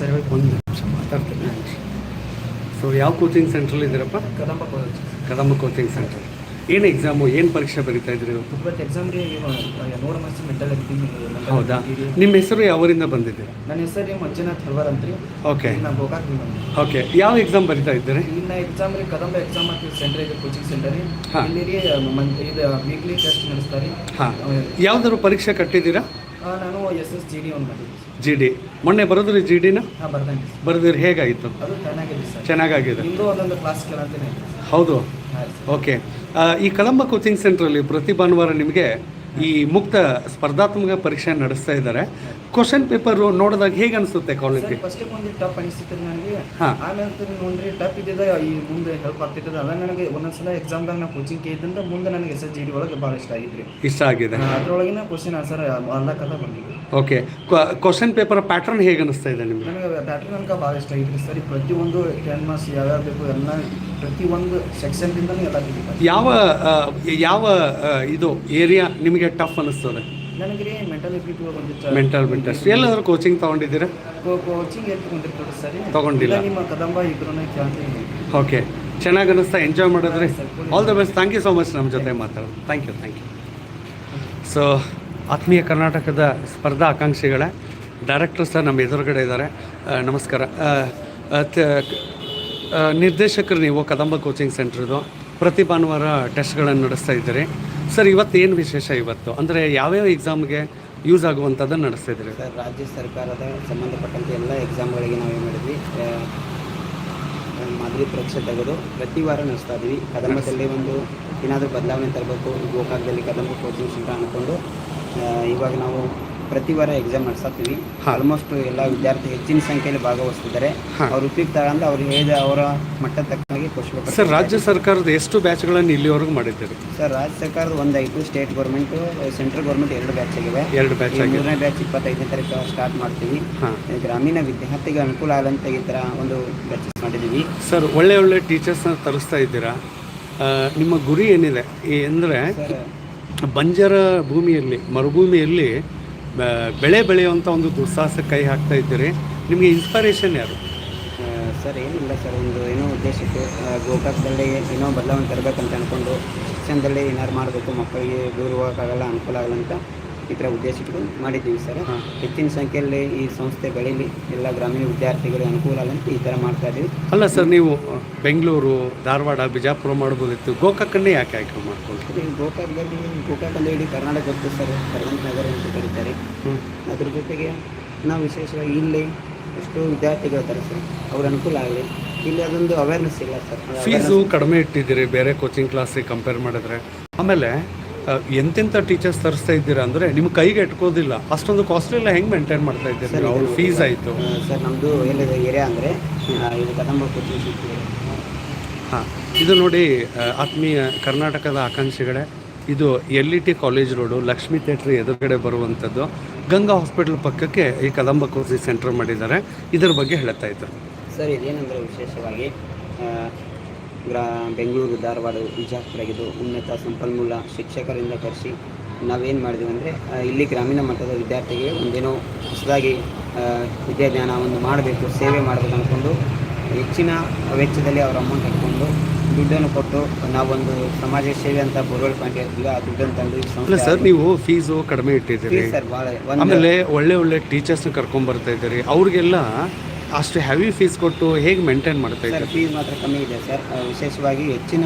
ಸರಿ ಹೋಗಿ ಒಂದು ನಿಮಿಷ ಮಾತಾಡ್ತೀನಿ. ಸೊ ಯಾವ ಕೋಚಿಂಗ್ ಸೆಂಟ್ರಲ್ಲಿ ಇದ್ದೀರಪ್ಪ? Kadamba college Kadamba coaching centre ಏನು ಎಕ್ಸಾಮು ಏನು ಪರೀಕ್ಷೆ ಬರೀತಾ ಇದ್ರಿ ಇವತ್ತು? ಇವತ್ತು ಎಕ್ಸಾಮ್ಗೆ ನೋಡ ಮನಸ್ಸು ಮೆಂಟಲ್ ಹೌದಾ? ನಿಮ್ಮ ಹೆಸರು ಯಾವರಿಂದ ಬಂದಿದೆ? ನನ್ನ ಹೆಸರು ರೀ ಮಂಜುನಾಥ್ ಹಲ್ವಾರ್ ಅಂತ ರೀ ಓಕೆ ನಾ ಗೋಕಾಕ್ ರೀ ಓಕೆ ಯಾವ ಎಕ್ಸಾಮ್ ಬರೀತಾ ಇದ್ದೀರಿ? ಇನ್ನು ಎಕ್ಸಾಮ್ ರೀ ಕದಂಬ ಎಕ್ಸಾಮ್ ಹಾಕಿ ಸೆಂಟರ್ ಇದೆ ಕೋಚಿಂಗ್ ಸೆಂಟರ್ ರೀ. ಇಲ್ಲಿ ರೀ ಇದು ವೀಕ್ಲಿ ಟೆಸ್ಟ್ ನಡೆಸ್ತಾರೆ. ರೀ ಹಾಂ. ಯಾವ್ದಾದ್ರು ಪರೀಕ್ಷೆ ಕಟ್ಟಿದ್ದೀರಾ? ನಾನು ಎಸ್ ಎಸ್ ಜಿ ಡಿ ಒಂದು ಜಿ ಡಿ. ಮೊನ್ನೆ ಬರೋದ್ರಿ ಜಿ ಡಿನ ಹಾಂ ಬರ್ದಂಗೆ ಬರೆದಿರಿ ಹೇಗಾಯಿತು? ಅದು ಚೆನ್ನಾಗಿದೆ ಸರ್. ಚೆನ್ನಾಗಾಗಿದೆ. ನಿಮ್ಮದು ಒಂದೊಂದು ಕ್ಲಾಸ್ ಕೇಳಂತೇನೆ ಹೌದು. ಓಕೆ. ಈ ಕಲಂಬ ಕೋಚಿಂಗ್ ಸೆಂಟ್ರಲ್ಲಿ ಪ್ರತಿ ಭಾನುವಾರ ನಿಮಗೆ ಈ ಮುಕ್ತ ಸ್ಪರ್ಧಾತ್ಮಕ ಪರೀಕ್ಷೆ ನಡೆಸ್ತಾ ಇದ್ದಾರೆ. ಕ್ವಶನ್ ಪೇಪರ್ ನೋಡಿದಾಗ ಹೇಗೆ ಅನಿಸುತ್ತೆ ಕ್ವಾಲಿಟಿ ಫಸ್ಟ್ ಒಂದು ಟಫ್ ಅನಿಸ್ತಿತ್ತು ನನಗೆ. ಆಮೇಲೆ ನೋಡ್ರಿ ಟಫ್ ಇದ್ದಿದ್ದ ಈ ಮುಂದೆ ಹೆಲ್ಪ್ ಆಗ್ತಿದ್ದದ. ಅದ ನನಗೆ ಒಂದೊಂದ್ಸಲ ಎಕ್ಸಾಮ್ದಾಗ ನಾ ಕೋಚಿಂಗ್ ಕೇಳಿದ್ದಂದ್ರೆ ಮುಂದೆ ನನಗೆ ಎಸ್ ಎಸ್ ಜಿ ಡಿ ಒಳಗೆ ಭಾಳ ಇಷ್ಟ ಆಗಿದ್ರಿ. ಇಷ್ಟ ಆಗಿದೆ. ಅದ್ರೊಳಗಿನ ಕ್ವಶನ್ ಆನ್ಸರ್ ಅಲ್ಲ ಕದ ಬಂದಿದೆ. ಓಕೆ ಕ್ವಶನ್ ಪೇಪರ್ ಪ್ಯಾಟರ್ನ್ ಹೇಗೆ ಅನಿಸ್ತಾ ಇದೆ ನಿಮಗೆ? ನನಗೆ ಪ್ಯಾಟರ್ನ್ ನನಗೆ ಭಾಳ ಇಷ್ಟ ಆಗಿದ್ರಿ ಸರಿ. ಪ್ರತಿಯೊಂದು ಟೆನ್ ಮಾರ್ಕ್ಸ್ ಯಾವ್ಯಾವ ಬೇಕು ಎಲ್ಲ ಪ್ರತಿಯೊಂದು ಸೆಕ್ಷನ್ದಿಂದಲೂ ಎಲ್ಲ ಯಾವ ಯಾವ ಇದು ಏರಿಯಾ ನಿಮಗೆ ಟಫ್ ಅನಿಸ್ತದೆ? ನನಗೆ ಮೆಂಟಲ್ ಬಂದಿತ್ತು ಮೆಂಟಲ್ ಎಲ್ಲಾದ್ರೂ ಕೋಚಿಂಗ್ ತೊಗೊಂಡಿದ್ದೀರಾ? ಕೋಚಿಂಗ್ ಸರಿ? ತಗೊಂಡಿಲ್ಲ. ಇಲ್ಲ ನಿಮ್ಮ ಕದಂಬ ಕೇಳ್ತೀನಿ ಓಕೆ ಚೆನ್ನಾಗಿ ಅನಿಸ್ತಾ ಎಂಜಾಯ್ ಮಾಡಿದ್ರಿ. All the best thank you so much ನಮ್ಮ ಜೊತೆ ಮಾತಾಡೋದು. Thank you thank you so ಆತ್ಮೀಯ ಕರ್ನಾಟಕದ ಸ್ಪರ್ಧಾ ಆಕಾಂಕ್ಷಿಗಳೇ ಡೈರೆಕ್ಟರ್ ಸರ್ ನಮ್ಮ ಎದುರುಗಡೆ ಇದ್ದಾರೆ. ಆ, ನಮಸ್ಕಾರ. ಆ, ಆ, ತ- ಆ, ನಿರ್ದೇಶಕರು ನೀವು ಕದಂಬ ಕೋಚಿಂಗ್ ಸೆಂಟ್ರದು ಪ್ರತಿ ಭಾನುವಾರ ಟೆಸ್ಟ್ಗಳನ್ನು ನಡೆಸ್ತಾ ಇದ್ದೀರಿ. ಸರ್ ಇವತ್ತು ಏನು ವಿಶೇಷ ಇವತ್ತು? ಅಂದರೆ ಯಾವ್ಯಾವ ಎಕ್ಸಾಮ್ಗೆ ಯೂಸ್ ಆಗುವಂಥದ್ದನ್ನು ನಡೆಸ್ತಿದ್ರಿ ಸರ್ ರಾಜ್ಯ ಸರ್ಕಾರದ ಸಂಬಂಧಪಟ್ಟಂತೆ ಎಲ್ಲ ಎಕ್ಸಾಮ್ಗಳಿಗೆ ನಾವು ಏನು ಮಾಡಿದ್ವಿ ಮಾದರಿ ಪರೀಕ್ಷೆ ತೆಗೆದು ಪ್ರತಿ ವಾರ ನಡೆಸ್ತಾ ಇದ್ವಿ ಕದಂಬದಲ್ಲಿ ಒಂದು ಏನಾದರೂ ಬದಲಾವಣೆ ತರಬೇಕು, ಗೋಕಾಕದಲ್ಲಿ ಕದಂಬ ಕೋಚಿಂಗ್ ಸೆಂಟರ್ ಅಂದ್ಕೊಂಡು ಇವಾಗ ನಾವು ಪ್ರತಿ ವಾರ ಎಕ್ಸಾಮ್ ನಡೆಸ್ತೀವಿ. ಆಲ್ಮೋಸ್ಟ್ ಎಲ್ಲ ವಿದ್ಯಾರ್ಥಿ ಹೆಚ್ಚಿನ ಸಂಖ್ಯೆಯಲ್ಲಿ ಭಾಗವಹಿಸ್ತಿದ್ದಾರೆ. ಅವ್ರು ಉಪಯುಕ್ತ ಅಂದ್ರೆ ಅವ್ರು ಹೇಳಿದ ಅವರ ಮಟ್ಟ ತಕ್ಕನಾಗಿ ಕ್ವಶನ್ ಸರ್ ರಾಜ್ಯ ಸರ್ಕಾರದ ಎಷ್ಟು ಬ್ಯಾಚ್ಗಳನ್ನು ಇಲ್ಲಿವರೆಗೂ ಮಾಡಿದ್ದಾರೆ? ಸರ್ ರಾಜ್ಯ ಸರ್ಕಾರದ ಒಂದಾಯಿತು ಸ್ಟೇಟ್ ಗೌರ್ಮೆಂಟ್ ಸೆಂಟ್ರಲ್ ಗೌರ್ಮೆಂಟ್ ಎರಡು ಬ್ಯಾಚ್ ಆಗಿವೆ. ಎರಡು ಬ್ಯಾಚ್ ಮೂರನೇ ಬ್ಯಾಚ್ ಇಪ್ಪತ್ತೈದನೇ ತಾರೀಕು ಸ್ಟಾರ್ಟ್ ಮಾಡ್ತೀವಿ. ಹಾಂ. ಗ್ರಾಮೀಣ ವಿದ್ಯಾರ್ಥಿಗೆ ಅನುಕೂಲ ಆಗಂತ ಈ ಥರ ಒಂದು ಬ್ಯಾಚಸ್ ಮಾಡಿದ್ದೀವಿ. ಸರ್ ಒಳ್ಳೆ ಒಳ್ಳೆ ಟೀಚರ್ಸ್ನ ತರಿಸ್ತಾ ಇದ್ದೀರಾ? ನಿಮ್ಮ ಗುರಿ ಏನಿದೆ? ಅಂದರೆ ಬಂಜರ ಭೂಮಿಯಲ್ಲಿ ಮರುಭೂಮಿಯಲ್ಲಿ ಬೆಳೆ ಬೆಳೆಯುವಂಥ ಒಂದು ದುಸ್ಸಾಹಸ ಕೈ ಹಾಕ್ತಾ ಇದ್ದೀರಿ. ನಿಮಗೆ ಇನ್ಸ್ಪಿರೇಷನ್ ಯಾರು? ಸರ್, ಏನಿಲ್ಲ ಸರ್, ಒಂದು ಏನೋ ಉದ್ದೇಶಕ್ಕೆ ಗೋಕಾಕದಲ್ಲಿ ಏನೋ ಬದಲಾವಣೆ ತರಬೇಕಂತ ಅಂದ್ಕೊಂಡು ಶಿಕ್ಷಣದಲ್ಲಿ ಏನಾರು ಮಾಡಬೇಕು, ಮಕ್ಕಳಿಗೆ ದೂರ ಹೋಗೋಕ್ಕಾಗಲ್ಲ ಅನುಕೂಲ ಆಗಲ್ಲ ಅಂತ ಈ ಥರ ಉದ್ದೇಶ ಇಟ್ಕೊಂಡು ಮಾಡಿದ್ದೀವಿ ಸರ್. ಹೆಚ್ಚಿನ ಸಂಖ್ಯೆಯಲ್ಲಿ ಈ ಸಂಸ್ಥೆ ಬೆಳೀಲಿ ಎಲ್ಲ ಗ್ರಾಮೀಣ ವಿದ್ಯಾರ್ಥಿಗಳು ಅನುಕೂಲ ಆಗಲ್ಲ ಅಂತ ಈ ಥರ ಮಾಡ್ತಾ ಇದ್ದೀವಿ. ಅಲ್ಲ ಸರ್ ನೀವು ಬೆಂಗಳೂರು ಧಾರವಾಡ ಬಿಜಾಪುರ ಮಾಡ್ಬೋದಿತ್ತು. ಗೋಕಾಕನ್ನೇ ಯಾಕೆ ಆಯ್ಕೆ ಮಾಡ್ಕೊಳ್ತೀವಿ ಈ ಗೋಕಾಕದಲ್ಲಿ ಗೋಕಾಕ್ ಅಂದರೆ ಇಡೀ ಕರ್ನಾಟಕ ಗೊತ್ತು ಸರ್ ಕರ್ನಾಟಕ ನಗರ ಅಂತ ಕರೀತಾರೆ. ಅದ್ರ ಜೊತೆಗೆ ನಾವು ವಿಶೇಷವಾಗಿ ಇಲ್ಲಿ ಎಷ್ಟು ವಿದ್ಯಾರ್ಥಿಗಳು ಇದ್ದಾರೆ ಸರ್ ಅವ್ರ ಅನುಕೂಲ ಆಗಲಿ. ಇಲ್ಲಿ ಅದೊಂದು ಅವೇರ್ನೆಸ್ ಇಲ್ಲ ಸರ್. ಫೀಸು ಕಡಿಮೆ ಇಟ್ಟಿದ್ದೀರಿ ಬೇರೆ ಕೋಚಿಂಗ್ ಕ್ಲಾಸಿಗೆ ಕಂಪೇರ್ ಮಾಡಿದ್ರೆ. ಆಮೇಲೆ ಎಂತೆಂಥ ಟೀಚರ್ಸ್ ತರಿಸ್ತಾ ಇದ್ದೀರಾ ಅಂದರೆ ನಿಮ್ಮ ಕೈಗೆ ಎಟ್ಕೋದಿಲ್ಲ. ಅಷ್ಟೊಂದು ಕಾಸ್ಟ್ಲಿ ಎಲ್ಲ ಹೆಂಗೆ ಮೇಂಟೈನ್ ಮಾಡ್ತಾ ಇದ್ದೀರಿ ಸರ್, ಅವ್ರ ಫೀಸ್ ಆಯಿತು. ಸರ್ ನಮ್ಮದು ಎಲ್ಲಿದೆ ಏರಿಯಾ ಅಂದರೆ ಇದು ಕದಂಬ ಕೋಚಿಂಗ್ ಹಾಂ ಇದು ನೋಡಿ ಆತ್ಮೀಯ ಕರ್ನಾಟಕದ ಆಕಾಂಕ್ಷಿಗಳೇ ಇದು L E T college road Lakshmi theatre ಎದುರುಗಡೆ ಬರುವಂಥದ್ದು. ಗಂಗಾ ಹಾಸ್ಪಿಟಲ್ ಪಕ್ಕಕ್ಕೆ ಈ ಕದಂಬ ಕೋಸಿ ಸೆಂಟರ್ ಮಾಡಿದ್ದಾರೆ. ಇದರ ಬಗ್ಗೆ ಹೇಳ್ತಾ ಇದ್ದರು ಸರ್ ಇದೇನೆಂದರೆ ವಿಶೇಷವಾಗಿ ಗ್ರಾ ಬೆಂಗಳೂರು ಧಾರವಾಡ ವಿಜಾಪುರ ಇದು ಉನ್ನತ ಸಂಪನ್ಮೂಲ ಶಿಕ್ಷಕರಿಂದ ಕರೆಸಿ ನಾವೇನು ಮಾಡಿದ್ವಿ ಅಂದರೆ ಇಲ್ಲಿ ಗ್ರಾಮೀಣ ಮಟ್ಟದ ವಿದ್ಯಾರ್ಥಿಗೆ ಒಂದೇನೋ ಹೊಸದಾಗಿ ವಿದ್ಯಾಧ್ಯಾನ ಒಂದು ಮಾಡಬೇಕು ಸೇವೆ ಮಾಡಬೇಕು ಅಂದ್ಕೊಂಡು ಹೆಚ್ಚಿನ ವೆಚ್ಚದಲ್ಲಿ ಅವ್ರ ಅಮೌಂಟ್ ಹಾಕ್ಕೊಂಡು ದುಡ್ಡನ್ನು ಕೊಟ್ಟು ನಾವೊಂದು ಸಮಾಜ ಸೇವೆ ಅಂತ ಬೋರ್ವೆಲ್ ಪಾಯಿಂಟ್ ಇರ್ತೀವಿ ಆ ದುಡ್ಡನ್ನು ತಂದು ಸರ್ ನೀವು ಫೀಸು ಕಡಿಮೆ ಇಟ್ಟಿದ್ದೀರಿ. ಸರ್ ಭಾಳ ಆಮೇಲೆ ಒಳ್ಳೆ ಒಳ್ಳೆ ಟೀಚರ್ಸ್ನ ಕರ್ಕೊಂಡ್ಬರ್ತಾ ಇದ್ದೀರಿ. ಅವ್ರಿಗೆಲ್ಲ ಅಷ್ಟು ಹೆವಿ ಫೀಸ್ ಕೊಟ್ಟು ಹೇಗೆ ಮೇಂಟೈನ್ ಮಾಡ್ತಾ ಸರ್ ಇದ್ದೀರಿ? ಫೀಸ್ ಮಾತ್ರ ಕಮ್ಮಿ ಇದೆ ಸರ್ ಆ, ವಿಶೇಷವಾಗಿ ಹೆಚ್ಚಿನ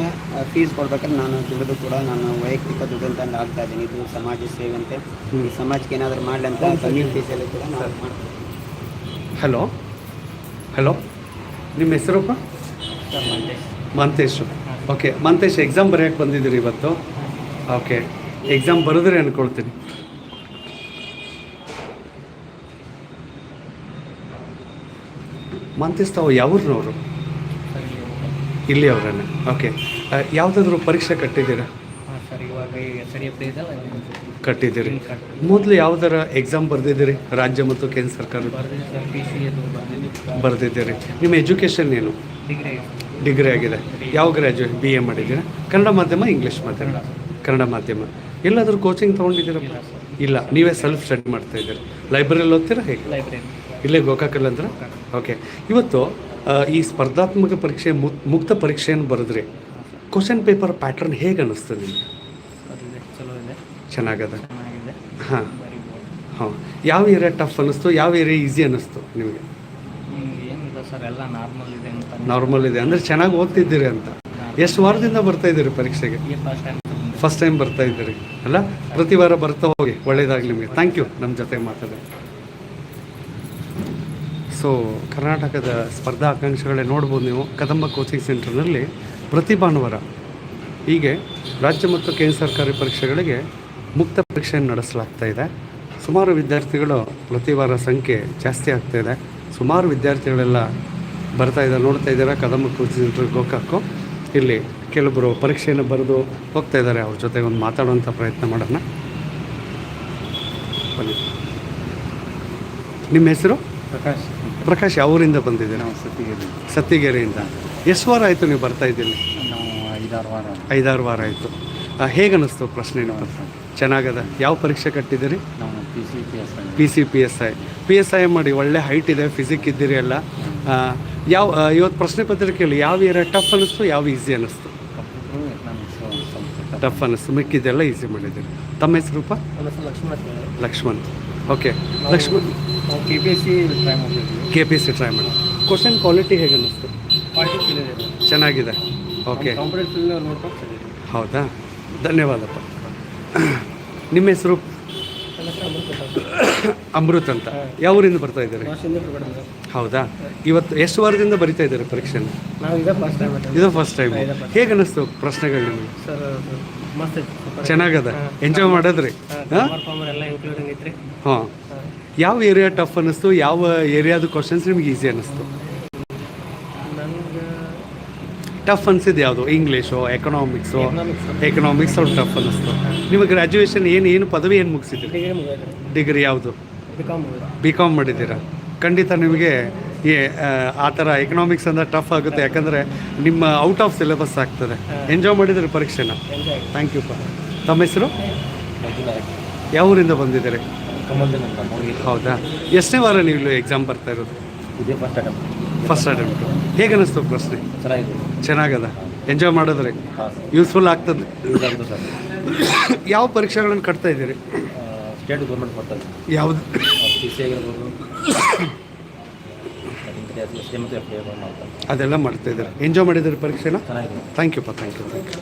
ಫೀಸ್ ಕೊಡ್ಬೇಕಾದ್ರೆ ನಾನು ದುಡಿದು ಕೂಡ ನಾನು ವೈಯಕ್ತಿಕ ದುಡ್ಡು ಅಂತ ಆಗ್ತಾ ಇದ್ದೀನಿ. ಇದು ಸಮಾಜ ಸೇವೆ ಅಂತ ಈ ಸಮಾಜಕ್ಕೆ ಏನಾದರೂ ಮಾಡಲಿ ಅಂತ ಕಮ್ಮಿ ಫೀಸಲ್ಲಿ ಕೂಡ ನಾವು ಮಾಡ್ತೀವಿ. ಹಲೋ ಹಲೋ ನಿಮ್ಮ ಹೆಸರಪ್ಪ sir Mantesh. Okay Mantesh exam ಬರೆಯೋಕ್ಕೆ ಬಂದಿದ್ದೀರಿ ಇವತ್ತು? ಓಕೆ ಎಕ್ಸಾಮ್ ಬರೆದ್ರೆ ಅನ್ಕೊಳ್ತೀನಿ ಮಂತೇಶ್ ತಾವು ಯಾವ್ರನ್ನವರು ಇಲ್ಲಿ ಅವರನ್ನ ಓಕೆ ಯಾವುದಾದ್ರೂ ಪರೀಕ್ಷೆ ಕಟ್ಟಿದ್ದೀರಾ? ಕಟ್ಟಿದ್ದೀರಿ. ಮೊದಲು ಯಾವ್ದಾರ ಎಕ್ಸಾಮ್ ಬರೆದಿದ್ದೀರಿ? ರಾಜ್ಯ ಮತ್ತು ಕೇಂದ್ರ ಸರ್ಕಾರ ಬರೆದಿದ್ದೀರಿ. ನಿಮ್ಮ ಎಜುಕೇಷನ್ ಏನು? ಡಿಗ್ರಿ ಆಗಿದೆ. ಯಾವ ಗ್ರ್ಯಾಜುಯೇಟ್ ಬಿ ಎ ಮಾಡಿದ್ದೀರಾ? ಕನ್ನಡ ಮಾಧ್ಯಮ ಇಂಗ್ಲೀಷ್ ಮಾಧ್ಯಮ? ಕನ್ನಡ. ಮಾಧ್ಯಮ. ಎಲ್ಲಾದರೂ ಕೋಚಿಂಗ್ ತೊಗೊಂಡಿದ್ದೀರಪ್ಪ ಇಲ್ಲ ನೀವೇ ಸೆಲ್ಫ್ ಸ್ಟಡಿ ಮಾಡ್ತಾ ಇದ್ದೀರಿ. ಲೈಬ್ರರಿಯಲ್ಲಿ ಓದ್ತೀರಾ ಹೇಗೆ? ಇಲ್ಲೇ ಗೋಕಾಕಲ್ಲಿ ಅಂದ್ರೆ ಓಕೆ. ಇವತ್ತು ಈ ಸ್ಪರ್ಧಾತ್ಮಕ ಪರೀಕ್ಷೆ ಮುಕ್ ಮುಕ್ತ ಪರೀಕ್ಷೆಯನ್ನು ಬರೆದ್ರೆ ಕ್ವಶನ್ ಪೇಪರ್ ಪ್ಯಾಟರ್ನ್ ಹೇಗೆ ಅನ್ನಿಸ್ತದೆ ಚೆನ್ನಾಗದ? ಹಾಂ. ಹಾಂ ಯಾವ ಏರಿಯಾ ಟಫ್ ಅನ್ನಿಸ್ತು? ಯಾವ ಏರಿಯಾ ಈಸಿ ಅನ್ನಿಸ್ತು ನಿಮಗೆ? ಏನಿಲ್ಲ ಸರ್ ಎಲ್ಲ ನಾರ್ಮಲ್ ಇದೆ ಅಂತ ನಾರ್ಮಲ್ ಇದೆ. ಅಂದರೆ ಚೆನ್ನಾಗಿ ಓದ್ತಿದ್ದೀರಿ ಅಂತ. ಎಷ್ಟು ವಾರದಿಂದ ಬರ್ತಾ ಇದ್ದೀರಿ ಪರೀಕ್ಷೆಗೆ? ಫಸ್ಟ್ ಟೈಮ್ ಫಸ್ಟ್ ಟೈಮ್ ಬರ್ತಾ ಇದ್ದೀರಿ. ಅಲ್ಲ? ಪ್ರತಿ ವಾರ ಬರ್ತಾ ಹೋಗಿ. ಒಳ್ಳೇದಾಗಲಿ ನಿಮಗೆ. ಥ್ಯಾಂಕ್ ಯು ನಮ್ಮ ಜೊತೆ ಮಾತಾಡಿ. ಸೊ ಕರ್ನಾಟಕದ ಸ್ಪರ್ಧಾ ಆಕಾಂಕ್ಷೆಗಳೇ ನೋಡ್ಬೋದು ನೀವು. ಕದಂಬ ಕೋಚಿಂಗ್ ಸೆಂಟರ್ನಲ್ಲಿ ಪ್ರತಿ ಭಾನುವಾರ ಹೀಗೆ ರಾಜ್ಯ ಮತ್ತು ಕೇಂದ್ರ ಸರ್ಕಾರಿ ಪರೀಕ್ಷೆಗಳಿಗೆ ಮುಕ್ತ ಪರೀಕ್ಷೆಯನ್ನು ನಡೆಸಲಾಗ್ತಾ ಇದೆ. ಸುಮಾರು ವಿದ್ಯಾರ್ಥಿಗಳು ಪ್ರತಿ ವಾರ ಸಂಖ್ಯೆ ಜಾಸ್ತಿ ಆಗ್ತಾ ಇದೆ. ಸುಮಾರು ವಿದ್ಯಾರ್ಥಿಗಳೆಲ್ಲ ಬರ್ತಾ ಇದ್ದಾರೆ, ನೋಡ್ತಾ ಇದ್ದಾರೆ. ಕದಂಬ ಕೋಚಿಂಗ್ ಸೆಂಟರ್ ಗೋಕಾಕು ಇಲ್ಲಿ ಕೆಲವೊಬ್ಬರು ಪರೀಕ್ಷೆಯನ್ನು ಬರೆದು ಹೋಗ್ತಾ ಇದ್ದಾರೆ. ಅವ್ರ ಜೊತೆ ಒಂದು ಮಾತಾಡುವಂಥ ಪ್ರಯತ್ನ ಮಾಡೋಣ. ಬನ್ನಿ. ನಿಮ್ಮ ಹೆಸರು? ಪ್ರಕಾಶ್. ಪ್ರಕಾಶ್ ಅವರಿಂದ ಊರಿಂದ ಬಂದಿದ್ದೀರಾ? ನಾವು ಸತ್ತಿಗೆರೆ. ಸತ್ತಿಗೆರೆಯಿಂದ. ಎಷ್ಟು ವಾರ ಆಯಿತು ನೀವು ಬರ್ತಾ ಇದ್ದೀನಿ ನಾವು ಐದಾರು ವಾರ ಐದಾರು ವಾರ ಆಯಿತು. ಹೇಗೆ ಅನ್ನಿಸ್ತು ಪ್ರಶ್ನೆ ಚೆನ್ನಾಗದ? ಯಾವ ಪರೀಕ್ಷೆ ಕಟ್ಟಿದ್ದೀರಿ? ನಾವು P C P S P C P S I P S I ಮಾಡಿ ಒಳ್ಳೆ ಹೈಟ್ ಇದೆ ಫಿಸಿಕ್ ಇದ್ದೀರಿ ಎಲ್ಲ. ಯಾವ ಇವತ್ತು ಪ್ರಶ್ನೆ ಪತ್ರಿಕೆಯಲ್ಲಿ ಯಾವ ಏರಿಯಾ ಟಫ್ ಅನ್ನಿಸ್ತು ಯಾವ ಈಸಿ ಅನ್ನಿಸ್ತು? ಟಫ್ ಅನ್ನಿಸ್ತು ಮಿಕ್ಕಿದ್ದೆಲ್ಲ ಈಸಿ ಮಾಡಿದ್ದೀರಿ. ತಮ್ಮ ಹೆಸರು Lakshmana Lakshman. Okay Lakshman K P S C try K P C try ಮಾಡಿ. ಕ್ವಶನ್ ಕ್ವಾಲಿಟಿ ಹೇಗೆ ಅನ್ನಿಸ್ತು? ಚೆನ್ನಾಗಿದೆ. ಓಕೆ ಹೌದಾ? ಧನ್ಯವಾದಪ್ಪ. ನಿಮ್ಮ ಹೆಸರು? ಅಮೃತ್ ಅಂತ. ಯಾವ ಊರಿಂದ ಬರ್ತಾ ಇದ್ದಾರೆ? ಹೌದಾ? ಇವತ್ತು ಎಷ್ಟು ವಾರದಿಂದ ಬರಿತಾ ಇದ್ದಾರೆ ಪರೀಕ್ಷೆ? ಇದೇ ಫಸ್ಟ್ ಟೈಮ್ ಹೇಗೆ ಅನ್ನಿಸ್ತು ಪ್ರಶ್ನೆಗಳು ನಿಮಗೆ? ಚೆನ್ನಾಗದ? ಎಂಜಾಯ್ ಮಾಡೋದ್ರಿ? ಹಾಂ. ಯಾವ ಏರಿಯಾ ಟಫ್ ಅನ್ನಿಸ್ತು? ಯಾವ ಏರಿಯಾದ ಕ್ವಶನ್ಸ್ ನಿಮ್ಗೆ ಈಸಿ ಅನ್ನಿಸ್ತು? ಟಫ್ ಅನ್ಸಿದ್ದು ಯಾವುದು? ಇಂಗ್ಲೀಷು ಎಕನಾಮಿಕ್ಸು ಎಕನಾಮಿಕ್ಸ್ ಅವ್ರು ಟಫ್ ಅನ್ನಿಸ್ತು. ನಿಮಗೆ ಗ್ರ್ಯಾಜುಯೇಷನ್ ಏನು ಏನು ಪದವಿ ಏನು ಮುಗಿಸಿದ್ರಿ? ಡಿಗ್ರಿ ಯಾವುದು? ಬಿ ಕಾಮ್ ಮಾಡಿದ್ದೀರಾ? ಖಂಡಿತ ನಿಮಗೆ ಏ ಆ ಥರ ಎಕನಾಮಿಕ್ಸ್ ಅಂದರೆ ಟಫ್ ಆಗುತ್ತೆ. ಯಾಕಂದರೆ ನಿಮ್ಮ ಔಟ್ ಆಫ್ ಸಿಲೆಬಸ್ ಆಗ್ತದೆ. ಎಂಜಾಯ್ ಮಾಡಿದ್ರಿ ಪರೀಕ್ಷೆನ? ಥ್ಯಾಂಕ್ ಯು ಪಾ ತಮ್ಮ ಹೆಸರು? ಯಾವ ಊರಿಂದ ಬಂದಿದ್ದೀರಿ? ಕಮಲ್ದಿನ ಹೌದಾ? ಎಷ್ಟನೇ ವಾರ ನೀವು ಇಲ್ಲಿ ಎಕ್ಸಾಮ್ ಬರ್ತಾ ಇರೋದು? ಇದೇ ಫಸ್ಟ್ ಅಟೆಂಪ್ಟ್ ಫಸ್ಟ್ ಅಟೆಂಪ್ಟು ಹೇಗೆ ಅನ್ನಿಸ್ತು ಪ್ರಶ್ನೆ? ಚೆನ್ನಾಗಿದೆ. ಚೆನ್ನಾಗದ? ಎಂಜಾಯ್ ಮಾಡಿದ್ರೆ? ಹಾಂ. ಯೂಸ್ಫುಲ್ ಆಗ್ತದೆ. ಸರ್. ಯಾವ ಪರೀಕ್ಷೆಗಳನ್ನು ಕಟ್ತಾ ಇದ್ದೀರಿ? ಸ್ಟೇಟ್ ಗೌರ್ಮೆಂಟ್ ಬರ್ತದೆ ಯಾವುದು? ಪಿ ಸಿ ಆಗಿರ್ಬೋದು ಸಿ ಎಫ್ ಮಾಡ್ತಾರೆ. ಅದೆಲ್ಲ ಮಾಡ್ತಾ ಇದ್ದಾರೆ? ಎಂಜಾಯ್ ಮಾಡಿದ್ದೀರಿ ಪರೀಕ್ಷೆನ? ಚೆನ್ನಾಗಿದೆ. ಥ್ಯಾಂಕ್ ಯು ಪಾ ಥ್ಯಾಂಕ್ ಯು ಥ್ಯಾಂಕ್ ಯು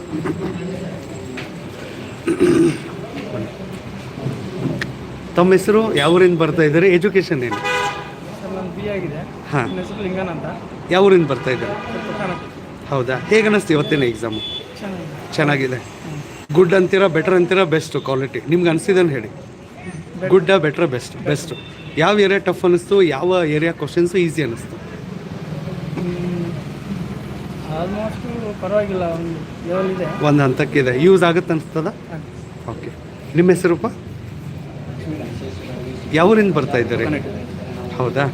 ತಮ್ಮ ಹೆಸರು ಯಾವ ಊರಿಂದ ಬರ್ತಾ ಇದ್ದಾರೆ? ಎಜುಕೇಷನ್ ಏನು? ಹಾಂ. ನನ್ನ ಹೆಸರು ಲಿಂಗನ್ ಯಾವ ಊರಿಂದ ಬರ್ತಾ ಇದ್ದಾರೆ? ಹೌದಾ? ಹೇಗೆ ಅನ್ನಿಸ್ತು ಇವತ್ತಿನ ಎಕ್ಸಾಮು ಚೆನ್ನಾಗಿದೆ. ಗುಡ್ ಅಂತೀರಾ ಬೆಟರ್ ಅಂತೀರಾ ಬೆಸ್ಟ್ ಕ್ವಾಲಿಟಿ ನಿಮ್ಗೆ ಅನಿಸಿದನ್ ಹೇಳಿ. ಗುಡ್ಡ ಬೆಟ್ರ ಬೆಸ್ಟ್ ಬೆಸ್ಟ್ ಯಾವ ಏರಿಯಾ ಟಫ್ ಅನ್ನಿಸ್ತು ಯಾವ ಏರಿಯಾ ಕ್ವಶನ್ಸು ಈಸಿ ಅನ್ನಿಸ್ತು ಪರವಾಗಿಲ್ಲ ಒಂದು ಹಂತಕ್ಕಿದೆ. ಯೂಸ್ ಆಗುತ್ತೆ ಅನಿಸ್ತದ ಓಕೆ ನಿಮ್ಮ ಹೆಸರುಪ್ಪ ಯಾವ ಊರಿಂದ ಬರ್ತಾ ಇದ್ದಾರೆ? ಹೌದಾ?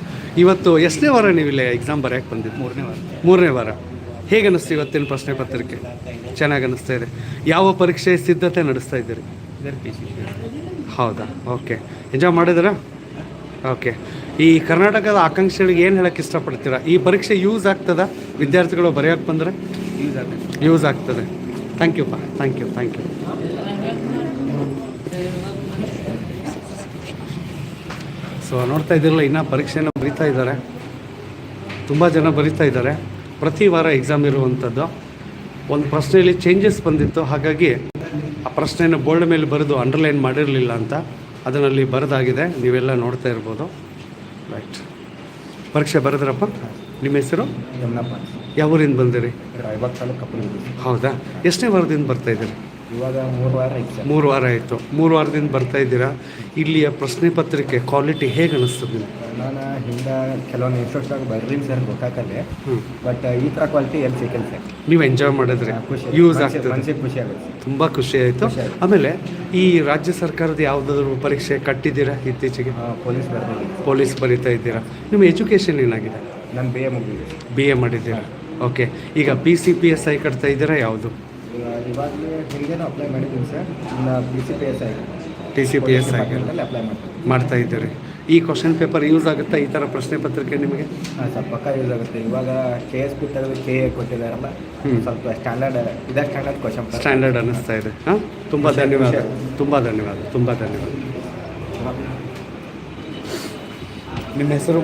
ಇವತ್ತು ಎಷ್ಟನೇ ವಾರ ನೀವು ಇಲ್ಲಿ ಎಕ್ಸಾಮ್ ಬರೆಯೋಕ್ಕೆ ಬಂದಿದ್ದು? ಮೂರನೇ ವಾರ. ಮೂರನೇ ವಾರ. ಹೇಗೆ ಅನ್ನಿಸ್ತು ಇವತ್ತಿನ ಪ್ರಶ್ನೆ ಪತ್ರಿಕೆ? ಚೆನ್ನಾಗಿ ಅನ್ನಿಸ್ತಾ ಇದೆ. ಯಾವ ಪರೀಕ್ಷೆ ಸಿದ್ಧತೆ ನಡೆಸ್ತಾ ಇದ್ದೀರಿ? ಹೌದಾ? ಓಕೆ. ಎಂಜಾಯ್ ಮಾಡಿದ್ರಾ ಓಕೆ. ಈ ಕರ್ನಾಟಕದ ಆಕಾಂಕ್ಷೆಗಳಿಗೆ ಏನು ಹೇಳಕ್ಕೆ ಇಷ್ಟಪಡ್ತೀರಾ? ಈ ಪರೀಕ್ಷೆ ಯೂಸ್ ಆಗ್ತದ? ವಿದ್ಯಾರ್ಥಿಗಳು ಬರೆಯೋಕ್ಕೆ ಬಂದರೆ? ಯೂಸ್ ಆಗ್ತದೆ. ಥ್ಯಾಂಕ್ ಯು ಪಾ thank you thank you so ನೋಡ್ತಾ ಇದ್ದಿರಲ್ಲ ಇನ್ನೂ ಪರೀಕ್ಷೆನ ಬರೀತಾ ಇದ್ದಾರೆ. ತುಂಬ ಜನ ಬರೀತಾ ಇದ್ದಾರೆ. ಪ್ರತಿ ವಾರ ಎಕ್ಸಾಮ್ ಇರುವಂಥದ್ದು. ಒಂದು ಪ್ರಶ್ನೆಯಲ್ಲಿ ಚೇಂಜಸ್ ಬಂದಿತ್ತು. ಹಾಗಾಗಿ ಆ ಪ್ರಶ್ನೆಯನ್ನು ಬೋರ್ಡ್ ಮೇಲೆ ಬರೆದು ಅಂಡರ್ಲೈನ್ ಮಾಡಿರಲಿಲ್ಲ ಅಂತ ಅದನ್ನಲ್ಲಿ ಬರೆದಾಗಿದೆ. ನೀವೆಲ್ಲ ನೋಡ್ತಾ ಇರ್ಬೋದು. ರೈಟ್ ಪರೀಕ್ಷೆ ಬರೆದ್ರಪ್ಪ? ನಿಮ್ಮ ಹೆಸರು? ಯಾವ ಊರಿಂದ ಬಂದಿರಿ? ಹೌದಾ? ಎಷ್ಟನೇ ವಾರದಿಂದ ಬರ್ತಾ ಇದ್ದೀರಿ? ಇವಾಗ ಮೂರು ವಾರ ಆಯ್ತು ಮೂರು ವಾರ ಆಯಿತು. ಮೂರು ವಾರದಿಂದ ಬರ್ತಾ ಇದ್ದೀರಾ? ಇಲ್ಲಿಯ ಪ್ರಶ್ನೆ ಪತ್ರಿಕೆ ಕ್ವಾಲಿಟಿ ಹೇಗೆ ಅನಿಸ್ತದೆ ನಾನು ಹಿಂದೆ ಕೆಲವೊಂದು ಇನ್ಸ್ಟಿಟ್ಯೂಟ್ದಾಗ ಬರ್ರೀನಿ ಸರ್ ಗೊತ್ತಾಗಲ್ಲೇ. ಬಟ್ ಈ ಥರ ಕ್ವಾಲಿಟಿ ಎಲ್ಲಿ ಸಿಕ್ಕಲ್ಲ ಸರ್. ನೀವು ಎಂಜಾಯ್ ಮಾಡಿದ್ರೆ ಖುಷಿ. ಯೂಸ್ ಆಗ್ತದೆ. ಮನಸ್ಸಿಗೆ ಖುಷಿ ಆಗುತ್ತೆ ತುಂಬ ಖುಷಿ ಆಯಿತು. ಆಮೇಲೆ ಈ ರಾಜ್ಯ ಸರ್ಕಾರದ ಯಾವುದಾದ್ರು ಪರೀಕ್ಷೆ ಕಟ್ಟಿದ್ದೀರಾ ಇತ್ತೀಚೆಗೆ? ಪೊಲೀಸ್ ಬರ್ತೀನಿ ಪೊಲೀಸ್ ಬರೀತಾ ಇದ್ದೀರಾ? ನಿಮ್ಮ ಎಜುಕೇಷನ್ ಏನಾಗಿದೆ? ನಾನು ಬಿ ಎ ಮುಗಿದಿದೆ. ಬಿ ಎ ಮಾಡಿದ್ದೀರಾ? ಓಕೆ ಈಗ P C P S I ಕಟ್ತಾ ಇದ್ದೀರಾ ಯಾವುದು? ಇವಾಗಲೇ ಹಿಂದೆನೂ ಅಪ್ಲೈ ಮಾಡಿದ್ದೀನಿ sir P C P S ಆಗಿದೆ ಟಿ ಸಿ ಪಿ ಎಸ್ ಆಗಿ ಅಪ್ಲೈ ಮಾಡ್ತೀನಿ ಮಾಡ್ತಾ ಇದ್ದೀರಿ. ಈ ಕ್ವಶನ್ ಪೇಪರ್ ಯೂಸ್ ಆಗುತ್ತಾ? ಈ ಥರ ಪ್ರಶ್ನೆ ಪತ್ರಿಕೆ ನಿಮಗೆ? ಹಾಂ ಸರ್ ಪಕ್ಕ ಯೂಸ್ ಆಗುತ್ತೆ. ಇವಾಗ ಕೆ ಎಸ್ ಪಿ ತೆಗೆದು ಕೆ ಎ ಕೊಟ್ಟಿದ್ದಾರಲ್ಲ. ಸ್ವಲ್ಪ ಸ್ಟ್ಯಾಂಡರ್ಡ್ ಇದೇ ಸ್ಟ್ಯಾಂಡರ್ಡ್ ಕ್ವಶನ್ ಸ್ಟ್ಯಾಂಡರ್ಡ್ ಅನ್ನಿಸ್ತಾ ಇದೆ. ಹಾಂ? ತುಂಬ ಧನ್ಯವಾದ. ತುಂಬ ಧನ್ಯವಾದ. ತುಂಬ ಧನ್ಯವಾದ. ನಿಮ್ಮ ಹೆಸರು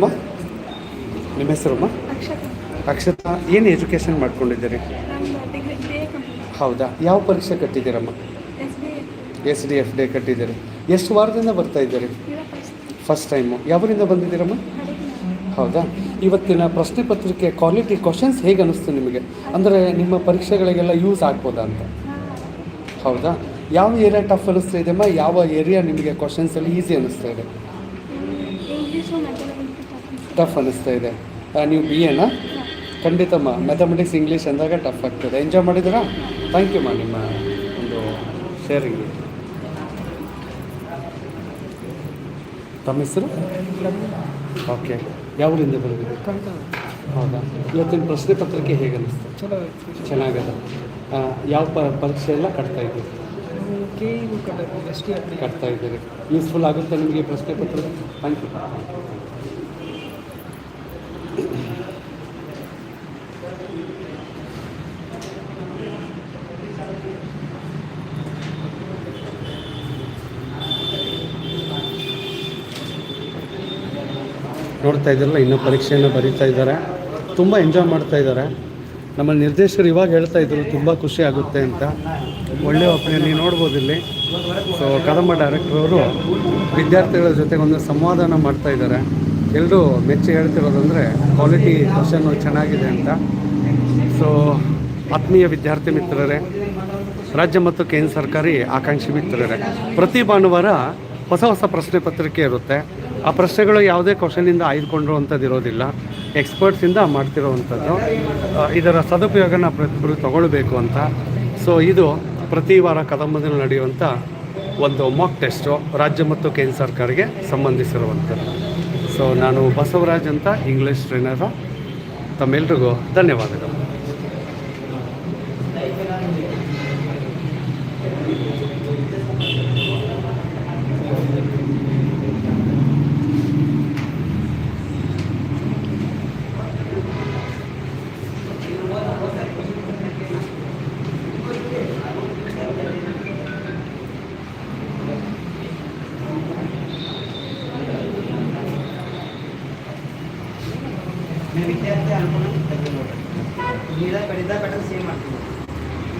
ನಿಮ್ಮ ಅಕ್ಷತಾ. ಅಕ್ಷತಾ ಏನು ಎಜುಕೇಷನ್ ಮಾಡ್ಕೊಂಡಿದ್ದೀರಿ ನಮ್ದು ಡಿಗ್ರಿ ಬಿ ಎ ಕಂಪ್ಲೀಟ್ ಹೌದಾ? ಯಾವ ಪರೀಕ್ಷೆ ಕಟ್ಟಿದ್ದೀರಮ್ಮ? ಎಸ್ ಡಿ ಎಫ್ ಡಿ ಕಟ್ಟಿದ್ದೀರಿ. ಎಷ್ಟು ವಾರದಿಂದ ಬರ್ತಾ ಇದ್ದೀರಿ? ಫಸ್ಟ್ ಟೈಮು ಯಾವರಿಂದ ಬಂದಿದ್ದೀರಮ್ಮ? ಹೌದಾ? ಇವತ್ತಿನ ಪ್ರಶ್ನೆ ಪತ್ರಿಕೆ ಕ್ವಾಲಿಟಿ ಕ್ವಶನ್ಸ್ ಹೇಗೆ ಅನ್ನಿಸ್ತು ನಿಮಗೆ? ಅಂದರೆ ನಿಮ್ಮ ಪರೀಕ್ಷೆಗಳಿಗೆಲ್ಲ ಯೂಸ್ ಆಗ್ಬೋದಾ ಅಂತ? ಹೌದಾ? ಯಾವ ಏರಿಯಾ ಟಫ್ ಅನ್ನಿಸ್ತಾ ಇದೆಯಮ್ಮ ಯಾವ ಏರಿಯಾ ನಿಮಗೆ ಕ್ವಶನ್ಸಲ್ಲಿ ಈಸಿ ಅನ್ನಿಸ್ತಾ ಇದೆ? ಟಫ್ ಅನ್ನಿಸ್ತಾ ಇದೆ. ನೀವು ಬಿ ಎನಾ ಖಂಡಿತಮ್ಮ. ಮ್ಯಾಥಮೆಟಿಕ್ಸ್ ಇಂಗ್ಲೀಷ್ ಅಂದಾಗ ಟಫ್ ಆಗ್ತದೆ. ಎಂಜಾಯ್ ಮಾಡಿದ್ದೀರಾ? ಥ್ಯಾಂಕ್ ಯು ಮಾ ನಿಮ್ಮ ಒಂದು ಶೇರಿಂಗ್ ತಮ್ಮ ಹೆಸರು? ಓಕೆ ಯಾವೂರಿಂದ ಬರೋದಿದೆ ಹೌದಾ? ಇವತ್ತಿನ ಪ್ರಶ್ನೆ ಪತ್ರಿಕೆ ಹೇಗೆ ಅನ್ನಿಸ್ತು? ಚಲೋ ಚೆನ್ನಾಗದ ಯಾವ ಪ ಪರೀಕ್ಷೆ ಎಲ್ಲ ಕಟ್ತಾ ಇದ್ದೀವಿ ಕಟ್ತಾ ಇದ್ದೀರಿ. ಯೂಸ್ಫುಲ್ ಆಗುತ್ತೆ ನಿಮಗೆ ಪ್ರಶ್ನೆ ಪತ್ರಿಕೆ ಥ್ಯಾಂಕ್ ಯು ನೋಡ್ತಾ ಇದ್ದಾರಲ್ಲ, ಇನ್ನೂ ಪರೀಕ್ಷೆಯನ್ನು ಬರೀತಾ ಇದ್ದಾರೆ. ತುಂಬ ಎಂಜಾಯ್ ಮಾಡ್ತಾ ಇದ್ದಾರೆ. ನಮ್ಮ ನಿರ್ದೇಶಕರು ಇವಾಗ ಹೇಳ್ತಾ ಇದ್ರು, ತುಂಬ ಖುಷಿ ಆಗುತ್ತೆ ಅಂತ. ಒಳ್ಳೆಯ ಒಪ್ಪಿನಿಯನ್ ನೀವು ನೋಡ್ಬೋದು ಇಲ್ಲಿ. ಸೊ ಕದಂಬ ಡೈರೆಕ್ಟರ್ ಅವರು ವಿದ್ಯಾರ್ಥಿಗಳ ಜೊತೆಗೆ ಒಂದು ಸಂವಾದನ ಮಾಡ್ತಾ ಇದ್ದಾರೆ. ಎಲ್ಲರೂ ಮೆಚ್ಚಿ ಹೇಳ್ತಿರೋದಂದರೆ ಕ್ವಾಲಿಟಿ ಕ್ವಶನ್ನು ಚೆನ್ನಾಗಿದೆ ಅಂತ. ಸೊ ಆತ್ಮೀಯ ವಿದ್ಯಾರ್ಥಿ ಮಿತ್ರರೇ, ರಾಜ್ಯ ಮತ್ತು ಕೇಂದ್ರ ಸರ್ಕಾರಿ ಆಕಾಂಕ್ಷಿ ಮಿತ್ರರೇ, ಪ್ರತಿ ಭಾನುವಾರ ಹೊಸ ಹೊಸ ಪ್ರಶ್ನೆ ಪತ್ರಿಕೆ ಇರುತ್ತೆ. ಆ ಪ್ರಶ್ನೆಗಳು ಯಾವುದೇ ಕ್ವಶನಿಂದ ಆಯ್ದುಕೊಂಡಿರುವಂಥದ್ದು ಇರೋದಿಲ್ಲ ಎಕ್ಸ್ಪರ್ಟ್ಸಿಂದ ಮಾಡ್ತಿರೋವಂಥದ್ದು. ಇದರ ಸದುಪಯೋಗನ ಪ್ರತಿಯೊಬ್ಬರು ತಗೊಳ್ಬೇಕು ಅಂತ. ಸೊ ಇದು ಪ್ರತಿ ವಾರ ಕದಂಬದಲ್ಲಿ ನಡೆಯುವಂಥ ಒಂದು ಮಾಕ್ ಟೆಸ್ಟು ರಾಜ್ಯ ಮತ್ತು ಕೇಂದ್ರ ಸರ್ಕಾರಕ್ಕೆ ಸಂಬಂಧಿಸಿರುವಂಥದ್ದು. ಸೊ ನಾನು ಬಸವರಾಜ್ ಅಂತ ಇಂಗ್ಲೀಷ್ ಟ್ರೈನರು ತಮ್ಮೆಲ್ರಿಗೂ ಧನ್ಯವಾದಗಳು.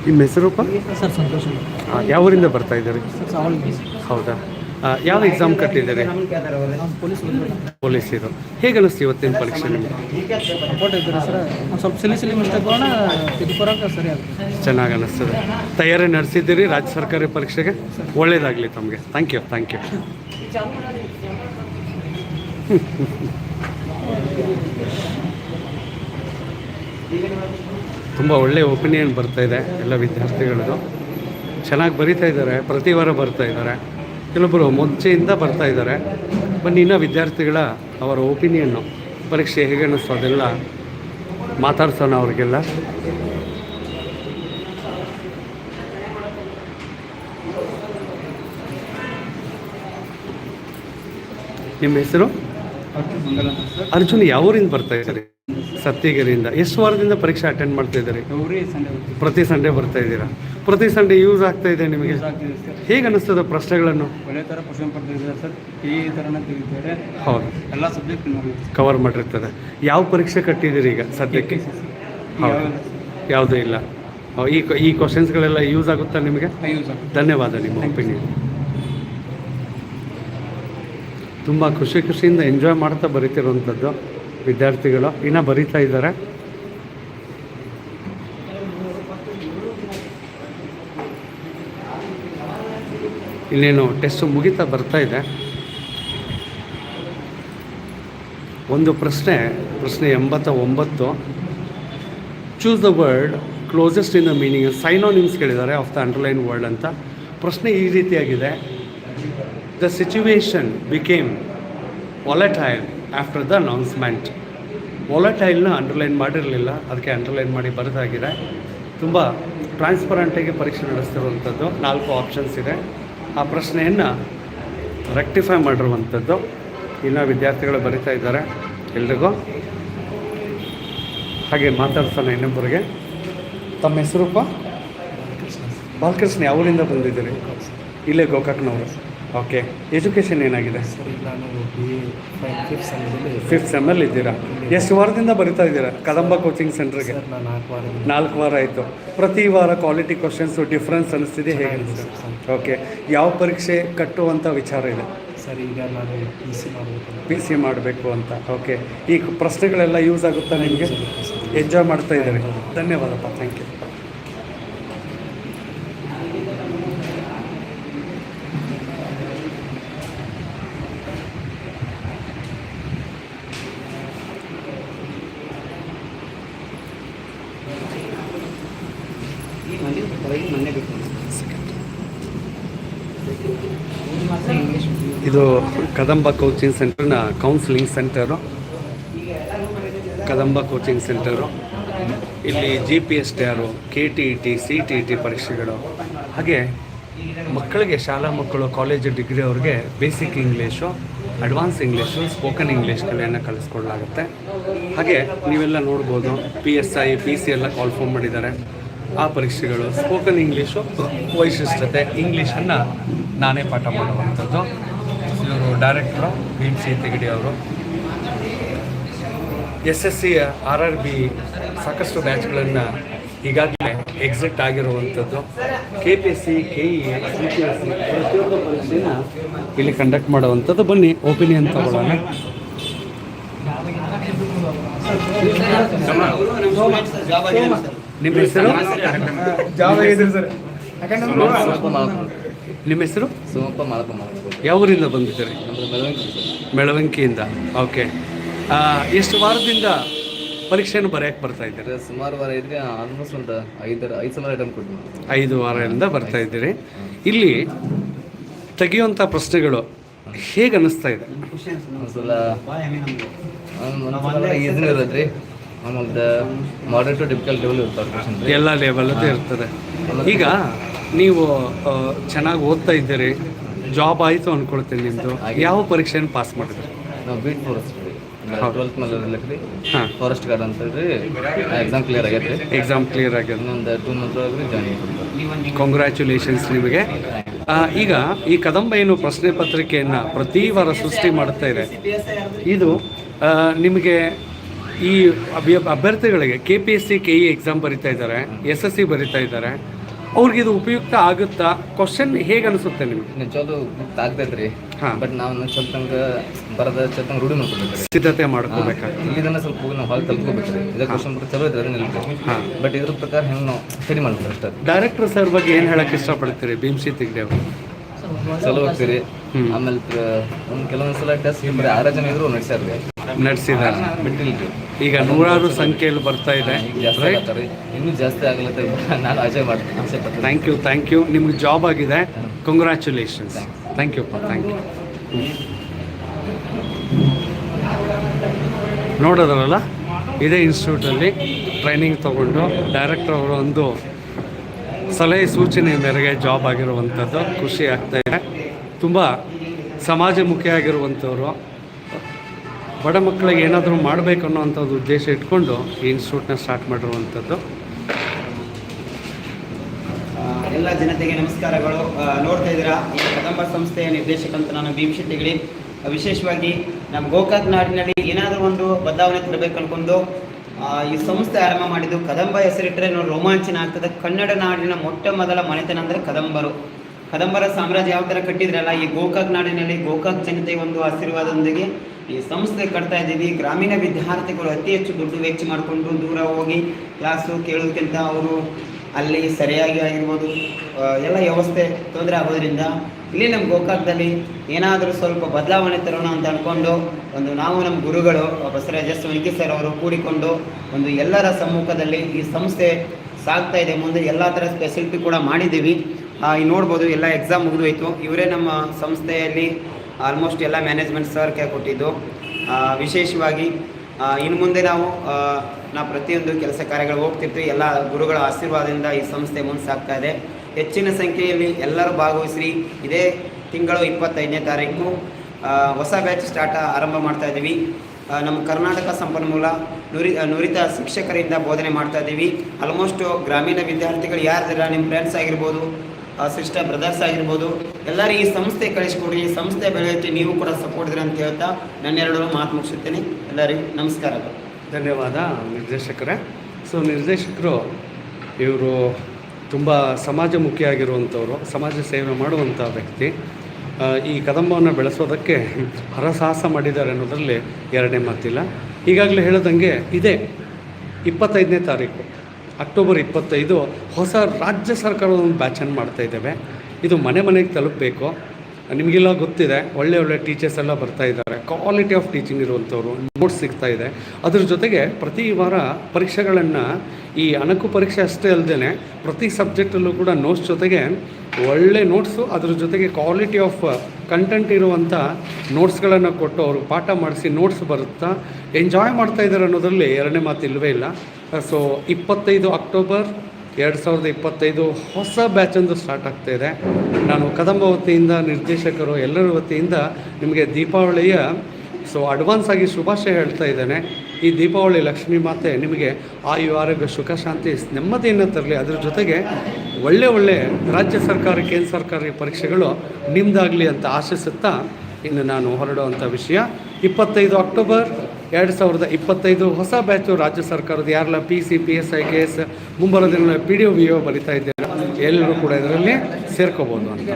ನಿಮ್ಮ ಹೆಸರುಪ್ಪ ಸರ್ ಸಂತೋಷ ಯಾವ ಊರಿಂದ ಬರ್ತಾ ಇದ್ದಾರೆ? ಸರ್ ಹೌದಾ? ಯಾವ ಎಕ್ಸಾಮ್ ಕಟ್ಟಿದ್ದಾರೆ? ಪೊಲೀಸ್ ಪೊಲೀಸ್ ಇದು ಹೇಗೆ ಅನಿಸ್ತು ಇವತ್ತಿನ ಪರೀಕ್ಷೆ ನಿಮಗೆ ಸ್ವಲ್ಪ ಸಿಲಿ ಸಿಲಿ ಸರಿ ಚೆನ್ನಾಗಿ ಅನಿಸ್ತದೆ. ತಯಾರಿ ನಡೆಸಿದ್ದೀರಿ ರಾಜ್ಯ ಸರ್ಕಾರಿ ಪರೀಕ್ಷೆಗೆ. ಒಳ್ಳೇದಾಗಲಿ ತಮಗೆ. ಥ್ಯಾಂಕ್ ಯು ಥ್ಯಾಂಕ್ ಯು ತುಂಬ ಒಳ್ಳೆಯ ಒಪಿನಿಯನ್ ಬರ್ತಾ ಇದೆ ಎಲ್ಲ ವಿದ್ಯಾರ್ಥಿಗಳದ್ದು. ಚೆನ್ನಾಗಿ ಬರಿತಾ ಇದ್ದಾರೆ ಪ್ರತಿ ವಾರ ಬರ್ತಾ ಇದ್ದಾರೆ. ಕೆಲವೊಬ್ಬರು ಮುಂಚೆಯಿಂದ ಬರ್ತಾ ಇದ್ದಾರೆ. ಬನ್ನಿ ಇನ್ನೂ ವಿದ್ಯಾರ್ಥಿಗಳ ಅವರ ಒಪಿನಿಯನ್ನು ಪರೀಕ್ಷೆ ಹೇಗೆ ಅನ್ನಿಸ್ತು ಅದೆಲ್ಲ ಮಾತಾಡ್ಸೋಣ ಅವ್ರಿಗೆಲ್ಲ. ನಿಮ್ಮ ಹೆಸರು? ಅರ್ಜುನ್ ಯಾವೂರಿಂದ ಬರ್ತಾ ಇದ್ದಾರೆ? ಸತ್ಯಗಿರಿಯಿಂದ. ಎಷ್ಟು ವಾರದಿಂದ ಪರೀಕ್ಷೆ ಅಟೆಂಡ್ ಮಾಡ್ತಾ ಇದ್ದಾರೆ? ಪ್ರತಿ ಸಂಡೆ ಪ್ರತಿ ಸಂಡೇ ಬರ್ತಾ ಇದ್ದೀರಾ? ಪ್ರತಿ ಸಂಡೇ ಯೂಸ್ ಆಗ್ತಾ ಇದೆ ನಿಮಗೆ? ಆಗ್ತಿದೆ ಸರ್. ಹೇಗೆ ಅನಿಸ್ತದೆ ಪ್ರಶ್ನೆಗಳನ್ನು? ಒಳ್ಳೆ ಥರ ಕ್ವಶನ್ ಬರ್ತಿದ್ದಾರೆ ಸರ್. ಈ ಥರನೇ ತೆಗಿತಾರೆ ಹೌದು. ಎಲ್ಲ ಸಬ್ಜೆಕ್ಟ್ ನೋಡಿ. ಕವರ್ ಮಾಡಿರ್ತದೆ. ಯಾವ ಪರೀಕ್ಷೆ ಕಟ್ಟಿದ್ದೀರಿ ಈಗ ಸದ್ಯಕ್ಕೆ? ಹೌದು. ಯಾವುದೂ ಇಲ್ಲ. ಹೌ- ಈ ಈ ಕ್ವಶನ್ಸ್ಗಳೆಲ್ಲ ಯೂಸ್ ಆಗುತ್ತಾ ನಿಮಗೆ? ಯೂಸ್ ಆಗುತ್ತೆ. ಧನ್ಯವಾದ ನಿಮ್ಮ ಒಪಿನಿಯನ್ ತುಂಬ ಖುಷಿ ಖುಷಿಯಿಂದ ಎಂಜಾಯ್ ಮಾಡ್ತಾ ಬರೀತಿರುವಂಥದ್ದು ವಿದ್ಯಾರ್ಥಿಗಳು ಇನ್ನೂ ಬರಿತಾ ಇದ್ದಾರೆ. ಇನ್ನೇನು ಟೆಸ್ಟ್ ಮುಗಿತಾ ಬರ್ತಾ ಇದೆ. ಒಂದು ಪ್ರಶ್ನೆ ಪ್ರಶ್ನೆ ಎಂಬತ್ತ ಒಂಬತ್ತು. Choose the word closest in the meaning synonyms ಕೇಳಿದ್ದಾರೆ ಆಫ್ ದ ಅಂಡರ್ಲೈನ್ ವರ್ಡ್ ಅಂತ. ಪ್ರಶ್ನೆ ಈ ರೀತಿಯಾಗಿದೆ. The situation became volatile after the announcement ವಾಲಟೈಲ್ನ underline ಮಾಡಿರಲಿಲ್ಲ, ಅದಕ್ಕೆ ಅಂಡರ್ಲೈನ್ ಮಾಡಿ ಬರೆದಾಗಿದೆ. ತುಂಬ ಟ್ರಾನ್ಸ್ಪರೆಂಟಾಗಿ ಪರೀಕ್ಷೆ ನಡೆಸ್ತಿರುವಂಥದ್ದು ನಾಲ್ಕು ಆಪ್ಷನ್ಸ್ ಇದೆ. ಆ ಪ್ರಶ್ನೆಯನ್ನು ರೆಕ್ಟಿಫೈ ಮಾಡಿರುವಂಥದ್ದು ಇನ್ನು ವಿದ್ಯಾರ್ಥಿಗಳು ಬರಿತಾ ಇದ್ದಾರೆ, ಎಲ್ರಿಗೂ. ಹಾಗೆ ಮಾತಾಡ್ತಾನೆ ಇನ್ನೊಬ್ಬರಿಗೆ. ತಮ್ಮ ಹೆಸರುಪ್ಪ ಬಾಲಕೃಷ್ಣ. ಅವರಿಂದ ಬಂದಿದ್ದೀರಿ? ಇಲ್ಲೇ ಗೋಕಾಕ್ನವರು. ಓಕೆ ಎಜುಕೇಷನ್ ಏನಾಗಿದೆ? ಸರ್ ಈಗ ನಾನು ಬಿ ಎ ಫೈವ್ ಫಿಫ್ತ್ ಸೆಮ್ಮಲ್ಲಿ ಇದ್ದೀರಾ? ಎಷ್ಟು ವಾರದಿಂದ ಬರಿತಾ ಇದ್ದೀರಾ? ಕದಂಬ ಕೋಚಿಂಗ್ ಸೆಂಟರ್ಗೆ ಸರ್ ನಾನು ನಾಲ್ಕು ವಾರ ನಾಲ್ಕು ವಾರ ಆಯಿತು. ಪ್ರತಿ ವಾರ ಕ್ವಾಲಿಟಿ ಕ್ವಶನ್ಸು ಡಿಫ್ರೆನ್ಸ್ ಅನಿಸ್ತಿದೆ ಹೇಗೆ ಅನಿಸ್ತದೆ ಓಕೆ ಯಾವ ಪರೀಕ್ಷೆ ಕಟ್ಟುವಂಥ ವಿಚಾರ ಇದೆ? ಸರ್ ಈಗ ನಾನು ಪಿ ಸಿ ಮಾಡಬೇಕು ಪಿ ಸಿ ಮಾಡಬೇಕು ಅಂತ. ಓಕೆ ಈ ಪ್ರಶ್ನೆಗಳೆಲ್ಲ ಯೂಸ್ ಆಗುತ್ತಾ ನಿಮಗೆ? ಎಂಜಾಯ್ ಮಾಡ್ತಾ ಇದ್ದೀರಿ. ಧನ್ಯವಾದಪ್ಪ. ಥ್ಯಾಂಕ್ ಯು ಈ ಮನೆ ಹೊರಗೆ ಮನೆ ಬೇಕು ಇದು Kadamba coaching ಸೆಂಟರ್ನ counselling centre Kadamba coaching centre ಇಲ್ಲಿ G P S T R K T E T C T E T ಪರೀಕ್ಷೆಗಳು. ಹಾಗೆ ಮಕ್ಕಳಿಗೆ ಶಾಲಾ ಮಕ್ಕಳು ಕಾಲೇಜು ಡಿಗ್ರಿ ಅವ್ರಿಗೆ basic English advance English spoken ಇಂಗ್ಲೀಷ್ಗಳನ್ನು ಕಲಿಸ್ಕೊಡ್ಲಾಗುತ್ತೆ. ಹಾಗೆ ನೀವೆಲ್ಲ ನೋಡ್ಬೋದು P S I P C ಎಲ್ಲ ಕಾಲ್ ಫಾರ್ಮ್ ಮಾಡಿದ್ದಾರೆ. ಆ ಪರೀಕ್ಷೆಗಳು ಸ್ಪೋಕನ್ ಇಂಗ್ಲೀಷು ವೈಶಿಷ್ಟ್ಯತೆ ಇಂಗ್ಲೀಷನ್ನು ನಾನೇ ಪಾಠ ಮಾಡುವಂಥದ್ದು. ಡೈರೆಕ್ಟ್ರು ಭೀಮ್ ಸಿ ತೆಗಡಿ ಅವರು S S C R R B ಸಾಕಷ್ಟು ಬ್ಯಾಚ್ಗಳನ್ನು ಈಗಾಗಲೇ ಎಕ್ಸಿಟ್ ಆಗಿರುವಂಥದ್ದು. K P S C K E C P S C ಪ್ರತಿಯೊಂದು ಪರೀಕ್ಷೆನ ಇಲ್ಲಿ ಕಂಡಕ್ಟ್ ಮಾಡುವಂಥದ್ದು. ಬನ್ನಿ ಒಪಿನಿಯನ್ ತಗೊಳ್ಳೋಣ. ನಿಮ್ಮ ಹೆಸರು? ನಿಮ್ಮ ಹೆಸರು? ಸೋಮಪ್ಪ ಮಾಲಪ್ಪ ಮಾಲಪ್ಪ. ಯಾವ ಊರಿಂದ ಬಂದಿದ್ದೀರಿ ನಮ್ಮದು ಮೆರವಣಿಗೆ ಮೆಳವಂಕಿಯಿಂದ. ಓಕೆ. ಎಷ್ಟು ವಾರದಿಂದ ಪರೀಕ್ಷೆಯನ್ನು ಬರೆಯಕ್ಕೆ ಬರ್ತಾ ಇದ್ದೀರಿ? ಸುಮಾರು ವಾರ ಇದ್ರೆ ಆಲ್ಮೋಸ್ಟ್ ಒಂದು ಐದರ ಐದು ಸಾವಿರ ಐಟಮ್ ಕೊಟ್ಟು ಐದು ವಾರದಿಂದ ಬರ್ತಾ ಇದ್ದೀರಿ. ಇಲ್ಲಿ ತೆಗೆಯುವಂಥ ಪ್ರಶ್ನೆಗಳು ಹೇಗೆ ಅನ್ನಿಸ್ತಾ ಇದೆ? ಒಂದ್ಸಲ ಒಂದ್ಸಲ ಈಸಿನ ಇರುತ್ತೆ ಆಮೇಲೆ ಮಾಡರೇಟ್ ಟು ಡಿಫಿಕಲ್ಟ್ ಲೆವೆಲ್ ಇರ್ತಾರೆ ಎಲ್ಲ ಲೆವೆಲ್ ಇರ್ತದೆ. ಈಗ ನೀವು ಚೆನ್ನಾಗಿ ಓದ್ತಾ ಇದ್ದೀರಿ ಜಾಬ್ ಆಯಿತು ಅಂದ್ಕೊಳ್ತೀನಿ ನಿಮ್ಮದು ಯಾವ ಪರೀಕ್ಷೆಯನ್ನು ಪಾಸ್ ಮಾಡಿದ್ರಿ? ನಾವು ಬೀಟ್ ಫಾರೆಸ್ಟ್ ಟ್ವೆಲ್ತ್ ಮೇಲೆ ಫಾರೆಸ್ಟ್ ಗಾರ್ಡ್ ಅಂತ ಹೇಳಿ ಎಕ್ಸಾಮ್ ಕ್ಲಿಯರ್ ಆಗೈತೆ ಎಕ್ಸಾಮ್ ಕ್ಲಿಯರ್ ಆಗ್ಯದ ಒಂದು ಟೂ ಮಂತ್ ಒಳಗೆ ಜಾಯಿನ್ ಕೊಡ್ತಾರೆ ಕಾಂಗ್ರ್ಯಾಚುಲೇಷನ್ಸ್ ನಿಮಗೆ. ಈಗ ಈ ಕದಂಬ ಏನು ಪ್ರಶ್ನೆ ಪತ್ರಿಕೆಯನ್ನು ಪ್ರತಿ ವಾರ ಸೃಷ್ಟಿ ಮಾಡ್ತಾ ಇದೆ. ಇದು ನಿಮಗೆ ಈ ಅಭ್ಯ ಅಭ್ಯರ್ಥಿಗಳಿಗೆ K P S C K E exam ಬರಿತಾ ಇದ್ದಾರೆ ಎಸ್ ಎಸ್ ಸಿ ಬರಿತಾ ಇದ್ದಾರೆ. ಅವ್ರಿಗೆ ಇದು ಉಪಯುಕ್ತ ಆಗುತ್ತಾ? ಕ್ವಶನ್ ಹೇಗೆ ಅನಿಸುತ್ತೆ ನಿಮಗೆ? ಚಲೋ ಆಗ್ತೈತ್ರಿ ಹಾ. ಬಟ್ ನಾವು ಸ್ವಲ್ಪ ತಂಗ ಬರದ ಚಲೋ ರೂಢಿ ಮಾಡ್ಕೊಬೇಕ್ರಿ. ಸಿದ್ಧತೆ ಮಾಡ್ಕೋಬೇಕಾಗ್ತದೆ ಇದನ್ನ ಸ್ವಲ್ಪ ಹೋಗಿ ನಾವು ಹಾಲ್ ತಲುಪ್ಕೋಬೇಕ್ರಿ. ಇದಕ್ಕೆ ಕ್ವಶನ್ ಚಲೋ ಇದ್ರೆ ಹಾ. ಬಟ್ ಇದ್ರ ಪ್ರಕಾರ ಹೆಂಗೆ ನಾವು ಸರಿ ಮಾಡ್ಬೇಕು ಅಷ್ಟೇ. ಡೈರೆಕ್ಟರ್ ಸರ್ ಬಗ್ಗೆ ಏನು ಹೇಳಕ್ಕೆ ಇಷ್ಟಪಡ್ತೀರಿ? ಭೀಮ್ಸಿ ತಿಗ್ಡೆ ಅವರು. ಚಲೋ ಹೋಗ್ತೀರಿ. ಆಮೇಲೆ ಒಂದು ಕೆಲವೊಂದು ಸಲ ಟೆಸ್ಟ್ ಆರು ಜನ ಇದ್ರು ನಡೆಸ್ಯಾರ್ರಿ. ನಡೆಸಿದ್ದಾರೆ. ಬಿಟ್ಟಿಲ್ರಿ ಈಗ ನೂರಾರು ಸಂಖ್ಯೆಯಲ್ಲಿ ಬರ್ತಾ ಇದೆ. ಇನ್ನೂ ಜಾಸ್ತಿ ಆಗ್ಲತ್ತೆ ನಾನು ಮಾಡ್ತೀನಿ ಆಸೆ ಪಡ್ತೀನಿ. ಥ್ಯಾಂಕ್ ಯು ಥ್ಯಾಂಕ್ ಯು ನಿಮ್ಗೆ ಜಾಬ್ ಆಗಿದೆ. Congratulations thank you thank you ನೋಡೋದ್ರಲ್ಲ ಇದೇ ಇನ್ಸ್ಟಿಟ್ಯೂಟಲ್ಲಿ ಟ್ರೈನಿಂಗ್ ತಗೊಂಡು ಡೈರೆಕ್ಟರ್ ಅವರು ಒಂದು ಸಲಹೆ ಸೂಚನೆ ಮೇರೆಗೆ ಜಾಬ್ ಆಗಿರುವಂಥದ್ದು. ಖುಷಿ ಆಗ್ತಾ ಇದೆ. ತುಂಬ ಸಮಾಜಮುಖಿ ಆಗಿರುವಂಥವ್ರು. ಬಡ ಮಕ್ಕಳಿಗೆ ಏನಾದರೂ ಮಾಡಬೇಕು ಅನ್ನೋವಂಥದ್ದು ಉದ್ದೇಶ ಇಟ್ಕೊಂಡು ಈ ಇನ್ಸ್ಟಿಟ್ಯೂಟ್ನ ಸ್ಟಾರ್ಟ್ ಮಾಡಿರುವಂಥದ್ದು. ಎಲ್ಲ ಜನತೆಗೆ ನಮಸ್ಕಾರಗಳು. ನೋಡ್ತಾ ಇದ್ದೀರಾ, ಈ ಕದಂಬ ಸಂಸ್ಥೆಯ ನಿರ್ದೇಶಕಂತ ನಾನು ಭೀಮ್ ಶೆಟ್ಟಿಗಳಿ. ವಿಶೇಷವಾಗಿ ನಮ್ಮ ಗೋಕಾಕ್ ನಾಡಿನಲ್ಲಿ ಏನಾದರೂ ಒಂದು ಬದಲಾವಣೆ ತರಬೇಕು ಅನ್ಕೊಂಡು ಈ ಸಂಸ್ಥೆ ಆರಂಭ ಮಾಡಿದ್ದು ಕದಂಬ ಹೆಸರಿಟ್ಟರೆ ನೋಡಿ ರೋಮಾಂಚನ ಆಗ್ತದೆ. ಕನ್ನಡ ನಾಡಿನ ಮೊಟ್ಟ ಮೊದಲ ಮನೆತನ ಅಂದರೆ ಕದಂಬರು. ಕದಂಬರ ಸಾಮ್ರಾಜ್ಯ ಯಾವ ಥರ ಕಟ್ಟಿದ್ರಲ್ಲ, ಈ ಗೋಕಾಕ್ ನಾಡಿನಲ್ಲಿ ಗೋಕಾಕ್ ಜನತೆಯ ಒಂದು ಆಶೀರ್ವಾದದೊಂದಿಗೆ ಈ ಸಂಸ್ಥೆ ಕಟ್ತಾ ಇದ್ದೀವಿ. ಗ್ರಾಮೀಣ ವಿದ್ಯಾರ್ಥಿಗಳು ಅತಿ ಹೆಚ್ಚು ದುಡ್ಡು ವೆಚ್ಚ ಮಾಡಿಕೊಂಡು ದೂರ ಹೋಗಿ ಕ್ಲಾಸು ಕೇಳೋದಕ್ಕಿಂತ ಅವರು ಅಲ್ಲಿ ಸರಿಯಾಗಿ ಆಗಿರ್ಬೋದು. ಎಲ್ಲ ವ್ಯವಸ್ಥೆ ತೊಂದರೆ ಆಗೋದ್ರಿಂದ ಇಲ್ಲಿ ನಮ್ಮ ಗೋಕಾಕದಲ್ಲಿ ಏನಾದರೂ ಸ್ವಲ್ಪ ಬದಲಾವಣೆ ತರೋಣ ಅಂತ ಅಂದ್ಕೊಂಡು ಒಂದು ನಾವು ನಮ್ಮ ಗುರುಗಳು ಬಸವರಾಜ ಎಸ್ ವೆಂಕಿ ಸರ್ ಅವರು ಕೂಡಿಕೊಂಡು ಒಂದು ಎಲ್ಲರ ಸಮ್ಮುಖದಲ್ಲಿ ಈ ಸಂಸ್ಥೆ ಸಾಗ್ತಾ ಇದೆ. ಮುಂದೆ ಎಲ್ಲ ಥರ ಫೆಸಿಲಿಟಿ ಕೂಡ ಮಾಡಿದ್ದೀವಿ. ನೋಡ್ಬೋದು ಎಲ್ಲ ಎಕ್ಸಾಮ್ ಮುಗಿದೋಯ್ತು. ಇವರೇ ನಮ್ಮ ಸಂಸ್ಥೆಯಲ್ಲಿ ಆಲ್ಮೋಸ್ಟ್ ಎಲ್ಲ ಮ್ಯಾನೇಜ್ಮೆಂಟ್ ಸರ್ ಕೈ ಕೊಟ್ಟಿದ್ದು. ವಿಶೇಷವಾಗಿ ಇನ್ನು ಮುಂದೆ ನಾವು ನಾವು ಪ್ರತಿಯೊಂದು ಕೆಲಸ ಕಾರ್ಯಗಳು ಹೋಗ್ತಿರ್ತೀವಿ. ಎಲ್ಲ ಗುರುಗಳ ಆಶೀರ್ವಾದದಿಂದ ಈ ಸಂಸ್ಥೆ ಮುಂದೆ ಇದೆ. ಹೆಚ್ಚಿನ ಸಂಖ್ಯೆಯಲ್ಲಿ ಎಲ್ಲರೂ ಭಾಗವಹಿಸಿ ಇದೇ ತಿಂಗಳು ಇಪ್ಪತ್ತೈದನೇ ತಾರೀಕು ಹೊಸ ಬ್ಯಾಚ್ ಸ್ಟಾರ್ಟ್ ಆರಂಭ ಮಾಡ್ತಾ ಇದ್ದೀವಿ. ನಮ್ಮ ಕರ್ನಾಟಕ ಸಂಪನ್ಮೂಲ ನುರಿ ನುರಿತ ಶಿಕ್ಷಕರಿಂದ ಬೋಧನೆ ಮಾಡ್ತಾ ಇದ್ದೀವಿ. ಆಲ್ಮೋಸ್ಟ್ ಗ್ರಾಮೀಣ ವಿದ್ಯಾರ್ಥಿಗಳು ಯಾರಿದ್ದೀರ ನಿಮ್ಮ ಫ್ರೆಂಡ್ಸ್ ಆಗಿರ್ಬೋದು ಸಿಸ್ಟರ್ ಬ್ರದರ್ಸ್ ಆಗಿರ್ಬೋದು ಎಲ್ಲರೂ ಈ ಸಂಸ್ಥೆ ಕಳಿಸ್ಕೊಡಿ, ಈ ಸಂಸ್ಥೆ ಬೆಳೆಯುತ್ತೆ ನೀವು ಕೂಡ ಸಪೋರ್ಟ್ ಇದ್ದೀರ ಅಂತ ಹೇಳ್ತಾ ನನ್ನೆರಡು ಮಾತು ಮುಗಿಸುತ್ತೇನೆ. ಎಲ್ಲರಿಗೂ ನಮಸ್ಕಾರಗಳು ಧನ್ಯವಾದ ನಿರ್ದೇಶಕರೇ. ಸೊ, ನಿರ್ದೇಶಕರು ಇವರು ತುಂಬ ಸಮಾಜಮುಖಿಯಾಗಿರುವಂಥವ್ರು ಸಮಾಜ ಸೇವೆ ಮಾಡುವಂಥ ವ್ಯಕ್ತಿ. ಈ ಕದಂಬವನ್ನು ಬೆಳೆಸೋದಕ್ಕೆ ಹರಸಾಹಸ ಮಾಡಿದ್ದಾರೆ ಅನ್ನೋದರಲ್ಲಿ ಎರಡನೇ ಮಾತಿಲ್ಲ. ಈಗಾಗಲೇ ಹೇಳೋದಂಗೆ ಇದೇ ಇಪ್ಪತ್ತೈದನೇ ತಾರೀಕು. ಅಕ್ಟೋಬರ್ ಇಪ್ಪತ್ತೈದು ಹೊಸ ರಾಜ್ಯ ಸರ್ಕಾರದ ಒಂದು ಬ್ಯಾಚನ್ನು ಮಾಡ್ತಾ ಇದ್ದೇವೆ. ಇದು ಮನೆ ಮನೆಗೆ ತಲುಪಬೇಕು. ನಿಮಗೆಲ್ಲ ಗೊತ್ತಿದೆ, ಒಳ್ಳೆ ಒಳ್ಳೆ ಟೀಚರ್ಸ್ ಎಲ್ಲ ಬರ್ತಾ ಇದ್ದಾರೆ. ಕ್ವಾಲಿಟಿ ಆಫ್ ಟೀಚಿಂಗ್ ಇರುವಂಥವ್ರು ನೋಟ್ಸ್ ಸಿಗ್ತಾ ಇದೆ. ಅದ್ರ ಜೊತೆಗೆ ಪ್ರತಿ ವಾರ ಪರೀಕ್ಷೆಗಳನ್ನು ಈ ಅಣಕು ಪರೀಕ್ಷೆ ಅಷ್ಟೇ ಅಲ್ಲದೆ ಪ್ರತಿ ಸಬ್ಜೆಕ್ಟಲ್ಲೂ ಕೂಡ ನೋಟ್ಸ್ ಜೊತೆಗೆ ಒಳ್ಳೆ ನೋಟ್ಸು ಅದ್ರ ಜೊತೆಗೆ ಕ್ವಾಲಿಟಿ ಆಫ್ ಕಂಟೆಂಟ್ ಇರುವಂಥ ನೋಟ್ಸ್ಗಳನ್ನು ಕೊಟ್ಟು ಅವರು ಪಾಠ ಮಾಡಿಸಿ ನೋಟ್ಸ್ ಬರುತ್ತಾ ಎಂಜಾಯ್ ಮಾಡ್ತಾ ಇದ್ದಾರೆ ಅನ್ನೋದರಲ್ಲಿ ಎರಡನೇ ಮಾತು ಇಲ್ಲವೇ ಇಲ್ಲ. ಸೊ ಇಪ್ಪತ್ತೈದು ಅಕ್ಟೋಬರ್ ಎರಡು ಸಾವಿರದ ಇಪ್ಪತ್ತೈದು ಹೊಸ ಬ್ಯಾಚೊಂದು ಸ್ಟಾರ್ಟ್ ಇದೆ. ನಾನು ಕದಂಬ ವತಿಯಿಂದ, ನಿರ್ದೇಶಕರು ಎಲ್ಲರ ವತಿಯಿಂದ ನಿಮಗೆ ದೀಪಾವಳಿಯ ಸೊ ಅಡ್ವಾನ್ಸ್ ಆಗಿ ಶುಭಾಶಯ ಹೇಳ್ತಾ ಇದ್ದೇನೆ. ಈ ದೀಪಾವಳಿ ಲಕ್ಷ್ಮೀ ಮಾತೆ ನಿಮಗೆ ಆಯು, ಆರೋಗ್ಯ, ಸುಖ, ಶಾಂತಿ, ನೆಮ್ಮದಿಯನ್ನು ತರಲಿ. ಅದರ ಜೊತೆಗೆ ಒಳ್ಳೆ ಒಳ್ಳೆ ರಾಜ್ಯ ಸರ್ಕಾರ, ಕೇಂದ್ರ ಸರ್ಕಾರಿ ಪರೀಕ್ಷೆಗಳು ನಿಮ್ಮದಾಗಲಿ ಅಂತ ಆಶಿಸುತ್ತಾ ಇನ್ನು ನಾನು ಹೊರಡುವಂಥ ವಿಷಯ. ಇಪ್ಪತ್ತೈದು ಅಕ್ಟೋಬರ್ ಎರಡು ಸಾವಿರದ ಇಪ್ಪತ್ತೈದು ಹೊಸ ಬ್ಯಾಚು ರಾಜ್ಯ ಸರ್ಕಾರದ ಯಾರೆಲ್ಲ P C P S I K S ಮುಂಬರೋ ದಿನ P D O V O ಬರಿತಾ ಇದ್ದೀರಾ. ಎಲ್ಲರೂ ಕೂಡ ಇದರಲ್ಲಿ ಸೇರ್ಕೋಬೋದು ಅಂತ.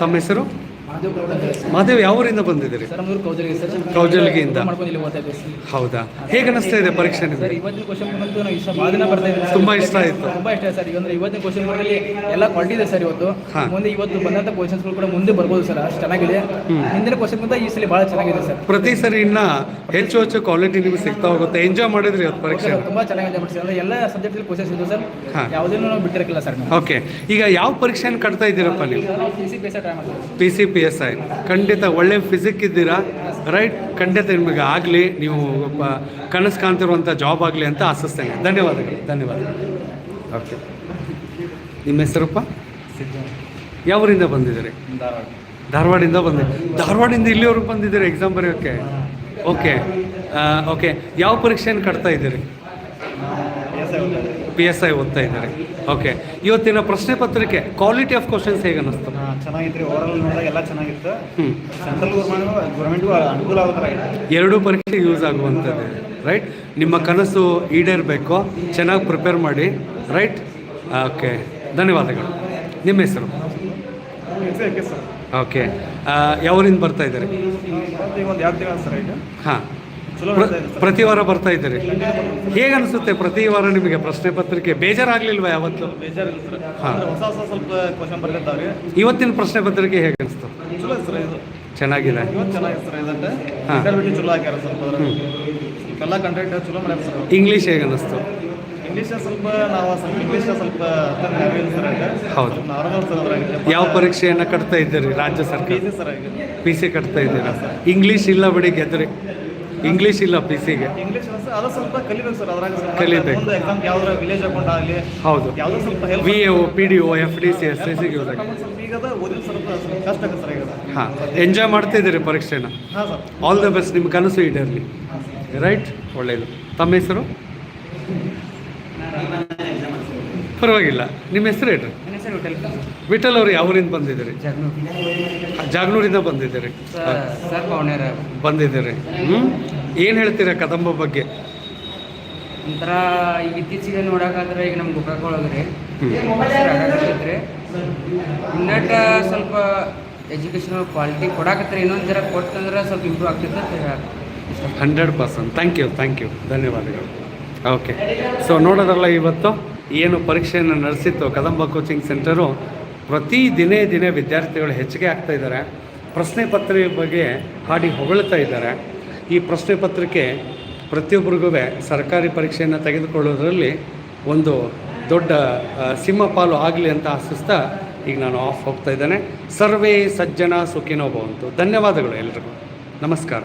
ತಮ್ಮ ಹೆಸರು? ಮಾದೇವ್ ಯಾವ ಊರಿಂದ ಬಂದಿದ್ದೀರಿ ಕೌಜಲ್ಗಿಯಿಂದ? ಹೌದಾ? ಹೇಗೆ ಅನಿಸ್ತಾ ಇದೆ ಪರೀಕ್ಷೆ ನಾವು ತುಂಬಾ ಇಷ್ಟ ಆಯ್ತು. ತುಂಬಾ ಇಷ್ಟ ಸರ್. ಅಂದ್ರೆ ಇವತ್ತಿನ ಕ್ವಶನ್ ಅಲ್ಲಿ ಎಲ್ಲ ಕ್ವಾಲಿಟಿ ಇದೆ ಸರ್ ಇವತ್ತು. ಮುಂದೆ ಇವತ್ತು ಬಂದಂತ ಕ್ವಶನ್ಸ್ಗಳು ಕೂಡ ಮುಂದೆ ಬರ್ಬೋದು ಸರ್. ಅಷ್ಟು ಚೆನ್ನಾಗಿದೆ. ಹಿಂದಿನ ಕ್ವಶನ್ ಈ ಸಲ ಬಹಳ ಚೆನ್ನಾಗಿದೆ ಸರ್. ಪ್ರತಿ ಸರಿ ಇನ್ನ ಹೆಚ್ಚು ಹೆಚ್ಚು ಕ್ವಾಲಿಟಿ ನಿಮಗೆ ಸಿಗ್ತಾ ಹೋಗುತ್ತೆ. ಎಂಜಾಯ್ ಮಾಡಿದ್ರಿ ಇವತ್ತು ಪರೀಕ್ಷೆ? ತುಂಬಾ ಚೆನ್ನಾಗಿದೆ ಬಟ್ ಅಂದ್ರೆ ಎಲ್ಲ ಸಬ್ಜೆಕ್ಟ್ ಕ್ವಶನ್ಸ್ ಇದ್ದು ಸರ್. ಯಾವುದನ್ನು ಯಾವುದೇನು ನಾವು. ಸರ್ ಓಕೆ ಈಗ ಯಾವ ಪರೀಕ್ಷೆಯನ್ನು ಕಟ್ತಾ ಇದ್ದೀರಪ್ಪ ನೀವು? P C P S P C P S I. ಖಂಡಿತ ಒಳ್ಳೆ ಫಿಸಿಕ್ ಇದ್ದೀರಾ? ರೈಟ್ ಖಂಡಿತ ನಿಮಗೆ ಆಗಲಿ ನೀವು ಕನಸು ಕಾಣ್ತಿರುವಂಥ ಜಾಬ್ ಆಗಲಿ ಅಂತ ಆಶಿಸ್ತೇನೆ ಧನ್ಯವಾದಗಳು ಧನ್ಯವಾದಗಳು. ಓಕೆ ನಿಮ್ಮ ಹೆಸರಪ್ಪ? ಯಾವರಿಂದ ಬಂದಿದ್ದೀರಿ? ಧಾರವಾಡಿಂದ ಬಂದೆ ಧಾರವಾಡಿಂದ ಇಲ್ಲಿವರೆಗೆ ಬಂದಿದ್ದೀರಿ ಎಕ್ಸಾಮ್ ಬರೆಯೋಕ್ಕೆ? ಓಕೆ ಓಕೆ ಯಾವ ಪರೀಕ್ಷೆಯನ್ನು ಕಟ್ತಾ ಇದ್ದೀರಿ? ಪಿ ಎಸ್ ಐ ಓದ್ತಾ ಇದ್ದಾರೆ. ಓಕೆ ಇವತ್ತಿನ ಪ್ರಶ್ನೆ ಪತ್ರಿಕೆ ಕ್ವಾಲಿಟಿ ಆಫ್ ಕ್ವಶನ್ಸ್ ಹೇಗೆ ಅನ್ನಿಸ್ತು? ಚೆನ್ನಾಗಿತ್ತು ಓವರಾಲ್ ನೋಡಿದಾಗ ಎಲ್ಲ ಚೆನ್ನಾಗಿತ್ತು. ಸೆಂಟ್ರಲ್ ಗೌರ್ಮೆಂಟ್ ಗೌರ್ಮೆಂಟ್ಗೂ ಅನುಕೂಲ ಆಗುತ್ತೆ ಎರಡೂ ಪರೀಕ್ಷೆ ಯೂಸ್ ಆಗುವಂಥದ್ದು. ರೈಟ್ ನಿಮ್ಮ ಕನಸು ಈಡೇರಬೇಕು. ಚೆನ್ನಾಗಿ ಪ್ರಿಪೇರ್ ಮಾಡಿ. ರೈಟ್ ಓಕೆ ಧನ್ಯವಾದಗಳು. ನಿಮ್ಮ ಹೆಸರು? ಸರ್. ಓಕೆ ಯಾವರಿಂದ ಬರ್ತಾ ಇದ್ದಾರೆ? ಹಾಂ. ಪ್ರತಿ ವಾರ ಬರ್ತಾ ಇದ್ದೀರಿ. ಹೇಗೆ ಅನಿಸುತ್ತೆ? ಪ್ರತಿ ವಾರ ನಿಮಗೆ ಪ್ರಶ್ನೆ ಪತ್ರಿಕೆ ಬೇಜಾರಾಗ್ಲಿಲ್ವಾ ಯಾವತ್ತು? ಇವತ್ತಿನ ಪ್ರಶ್ನೆ ಪತ್ರಿಕೆ ಹೇಗೆ ಅನಿಸ್ತು? ಚಲೋ ಐತೆ ಸರ್ ಇದು. ಚೆನ್ನಾಗಿದೆ. ಇಂಗ್ಲೀಷ್ ಹೇಗೆ ಅನಿಸ್ತು? ಇಂಗ್ಲೀಷ್ ಸ್ವಲ್ಪ ನಾವು ಸ್ವಲ್ಪ ಇಂಗ್ಲೀಷ್ ಸ್ವಲ್ಪ ಅರ್ಥ ನಾವೇ ಸರ್ ಹೌದು. ಯಾವ ಪರೀಕ್ಷೆಯನ್ನು ಕಟ್ತಾ ಇದ್ದೀರಿ ರಾಜ್ಯ ಸರ್ಕಾರ? ಪಿ ಸಿ ಕಟ್ತಾ ಇದ್ದೀರಾ? ಇಂಗ್ಲೀಷ್ ಇಲ್ಲ ಬಿಡಿ ಗೆದ್ರಿ. ಇಂಗ್ಲೀಷ್ ಇಲ್ಲ ಪಿ ಸಿಗೆ ಇಂಗ್ಲೀಷ್ ಸರ್ ಅದು ಸ್ವಲ್ಪ ಕಲಿಬೇಕು ಸರ್ ಅದ್ರಾಗ ಕಲಿಬೇಕು. ಮುಂದೆ ಎಕ್ಸಾಮ್ ಯಾವ್ದಾರ ವಿಲೇಜ್ ಅಕೌಂಟ್ ಆಗಲಿ ಹೌದು. ಯಾವುದೋ ಸ್ವಲ್ಪ help V A O P D O F D C S I ಸಿಗೆ ಯೂಸ್ ಆಗಿದೆ ಸ್ವಲ್ಪ ಈಗ ಅದ ಓದಿನ ಸ್ವಲ್ಪ ಸ್ವಲ್ಪ ಕಷ್ಟ ಆಗುತ್ತೆ ಸರ್ ಈಗ ಹಾಂ ಎಂಜಾಯ್ ಮಾಡ್ತಿದ್ದೀರಿ ಪರೀಕ್ಷೆನ? ಹಾಂ ಸರ್ ಆಲ್ ದ ಬೆಸ್ಟ್ ನಿಮ್ಮ ಕನಸು ಈಡೇರಲಿ. ರೈಟ್ ಒಳ್ಳೆಯದು ತಮ್ಮ ಹೆಸರು? ಪರವಾಗಿಲ್ಲ. ನಿಮ್ಮ ಹೆಸರು ಹೇಳ್ರಿ. ವಿಠಲ್ ಅವರು ಯಾವೂರಿಂದ ಬಂದಿದ್ದೀರಿ? ಜಾಗನೂರಿಂದ ಬಂದಿದ್ದೀರಿ. ಸರ್ ಪೌಣ್ಯರ ಬಂದಿದ್ದೀರಿ. ಹ್ಞೂ ಏನು ಹೇಳ್ತೀರಾ ಕದಂಬ ಬಗ್ಗೆ? ಒಂಥರ ಈಗ ಇತ್ತೀಚೆಗೆ ನೋಡೋಕ್ಕಾದ್ರೆ ಈಗ ನಮ್ಮ ಗೋಕಾಕ್ ಒಳಗ್ರಿ ರೀ ಇನ್ನಟ್ ಸ್ವಲ್ಪ ಎಜುಕೇಷನಲ್ ಕ್ವಾಲಿಟಿ ಕೊಡಾಕತ್ರಿ. ಇನ್ನೊಂದು ಜರ ಕೊಟ್ಟಂದ್ರೆ ಸ್ವಲ್ಪ ಇಂಪ್ರೂವ್ ಆಗ್ತಿತ್ತು ಅಂತ hundred percent. Thank you thank you ಧನ್ಯವಾದಗಳು. ಓಕೆ ಸೊ ನೋಡೋದಲ್ಲ ಇವತ್ತು ಏನು ಪರೀಕ್ಷೆಯನ್ನು ನಡೆಸಿತ್ತು ಕದಂಬ ಕೋಚಿಂಗ್ ಸೆಂಟರು ಪ್ರತಿ ದಿನೇ ದಿನೇ ವಿದ್ಯಾರ್ಥಿಗಳು ಹೆಚ್ಚಿಗೆ ಆಗ್ತಾ ಇದ್ದಾರೆ. ಪ್ರಶ್ನೆ ಪತ್ರಿಕೆ ಬಗ್ಗೆ ಹಾಡಿ ಹೊಗಳ್ತಾ ಇದ್ದಾರೆ. ಈ ಪ್ರಶ್ನೆ ಪತ್ರಿಕೆ ಪ್ರತಿಯೊಬ್ಬರಿಗೂ ಸರ್ಕಾರಿ ಪರೀಕ್ಷೆಯನ್ನು ತೆಗೆದುಕೊಳ್ಳೋದ್ರಲ್ಲಿ ಒಂದು ದೊಡ್ಡ ಸಿಂಹ ಪಾಲು ಆಗಲಿ ಅಂತ ಆಶಿಸ್ತಾ ಈಗ ನಾನು ಆಫ್ ಹೋಗ್ತಾ ಇದ್ದೇನೆ. ಸರ್ವೇ ಸಜ್ಜನ ಸುಖಿನೋ ಭವಂತು. ಧನ್ಯವಾದಗಳು ಎಲ್ರಿಗೂ. ನಮಸ್ಕಾರ.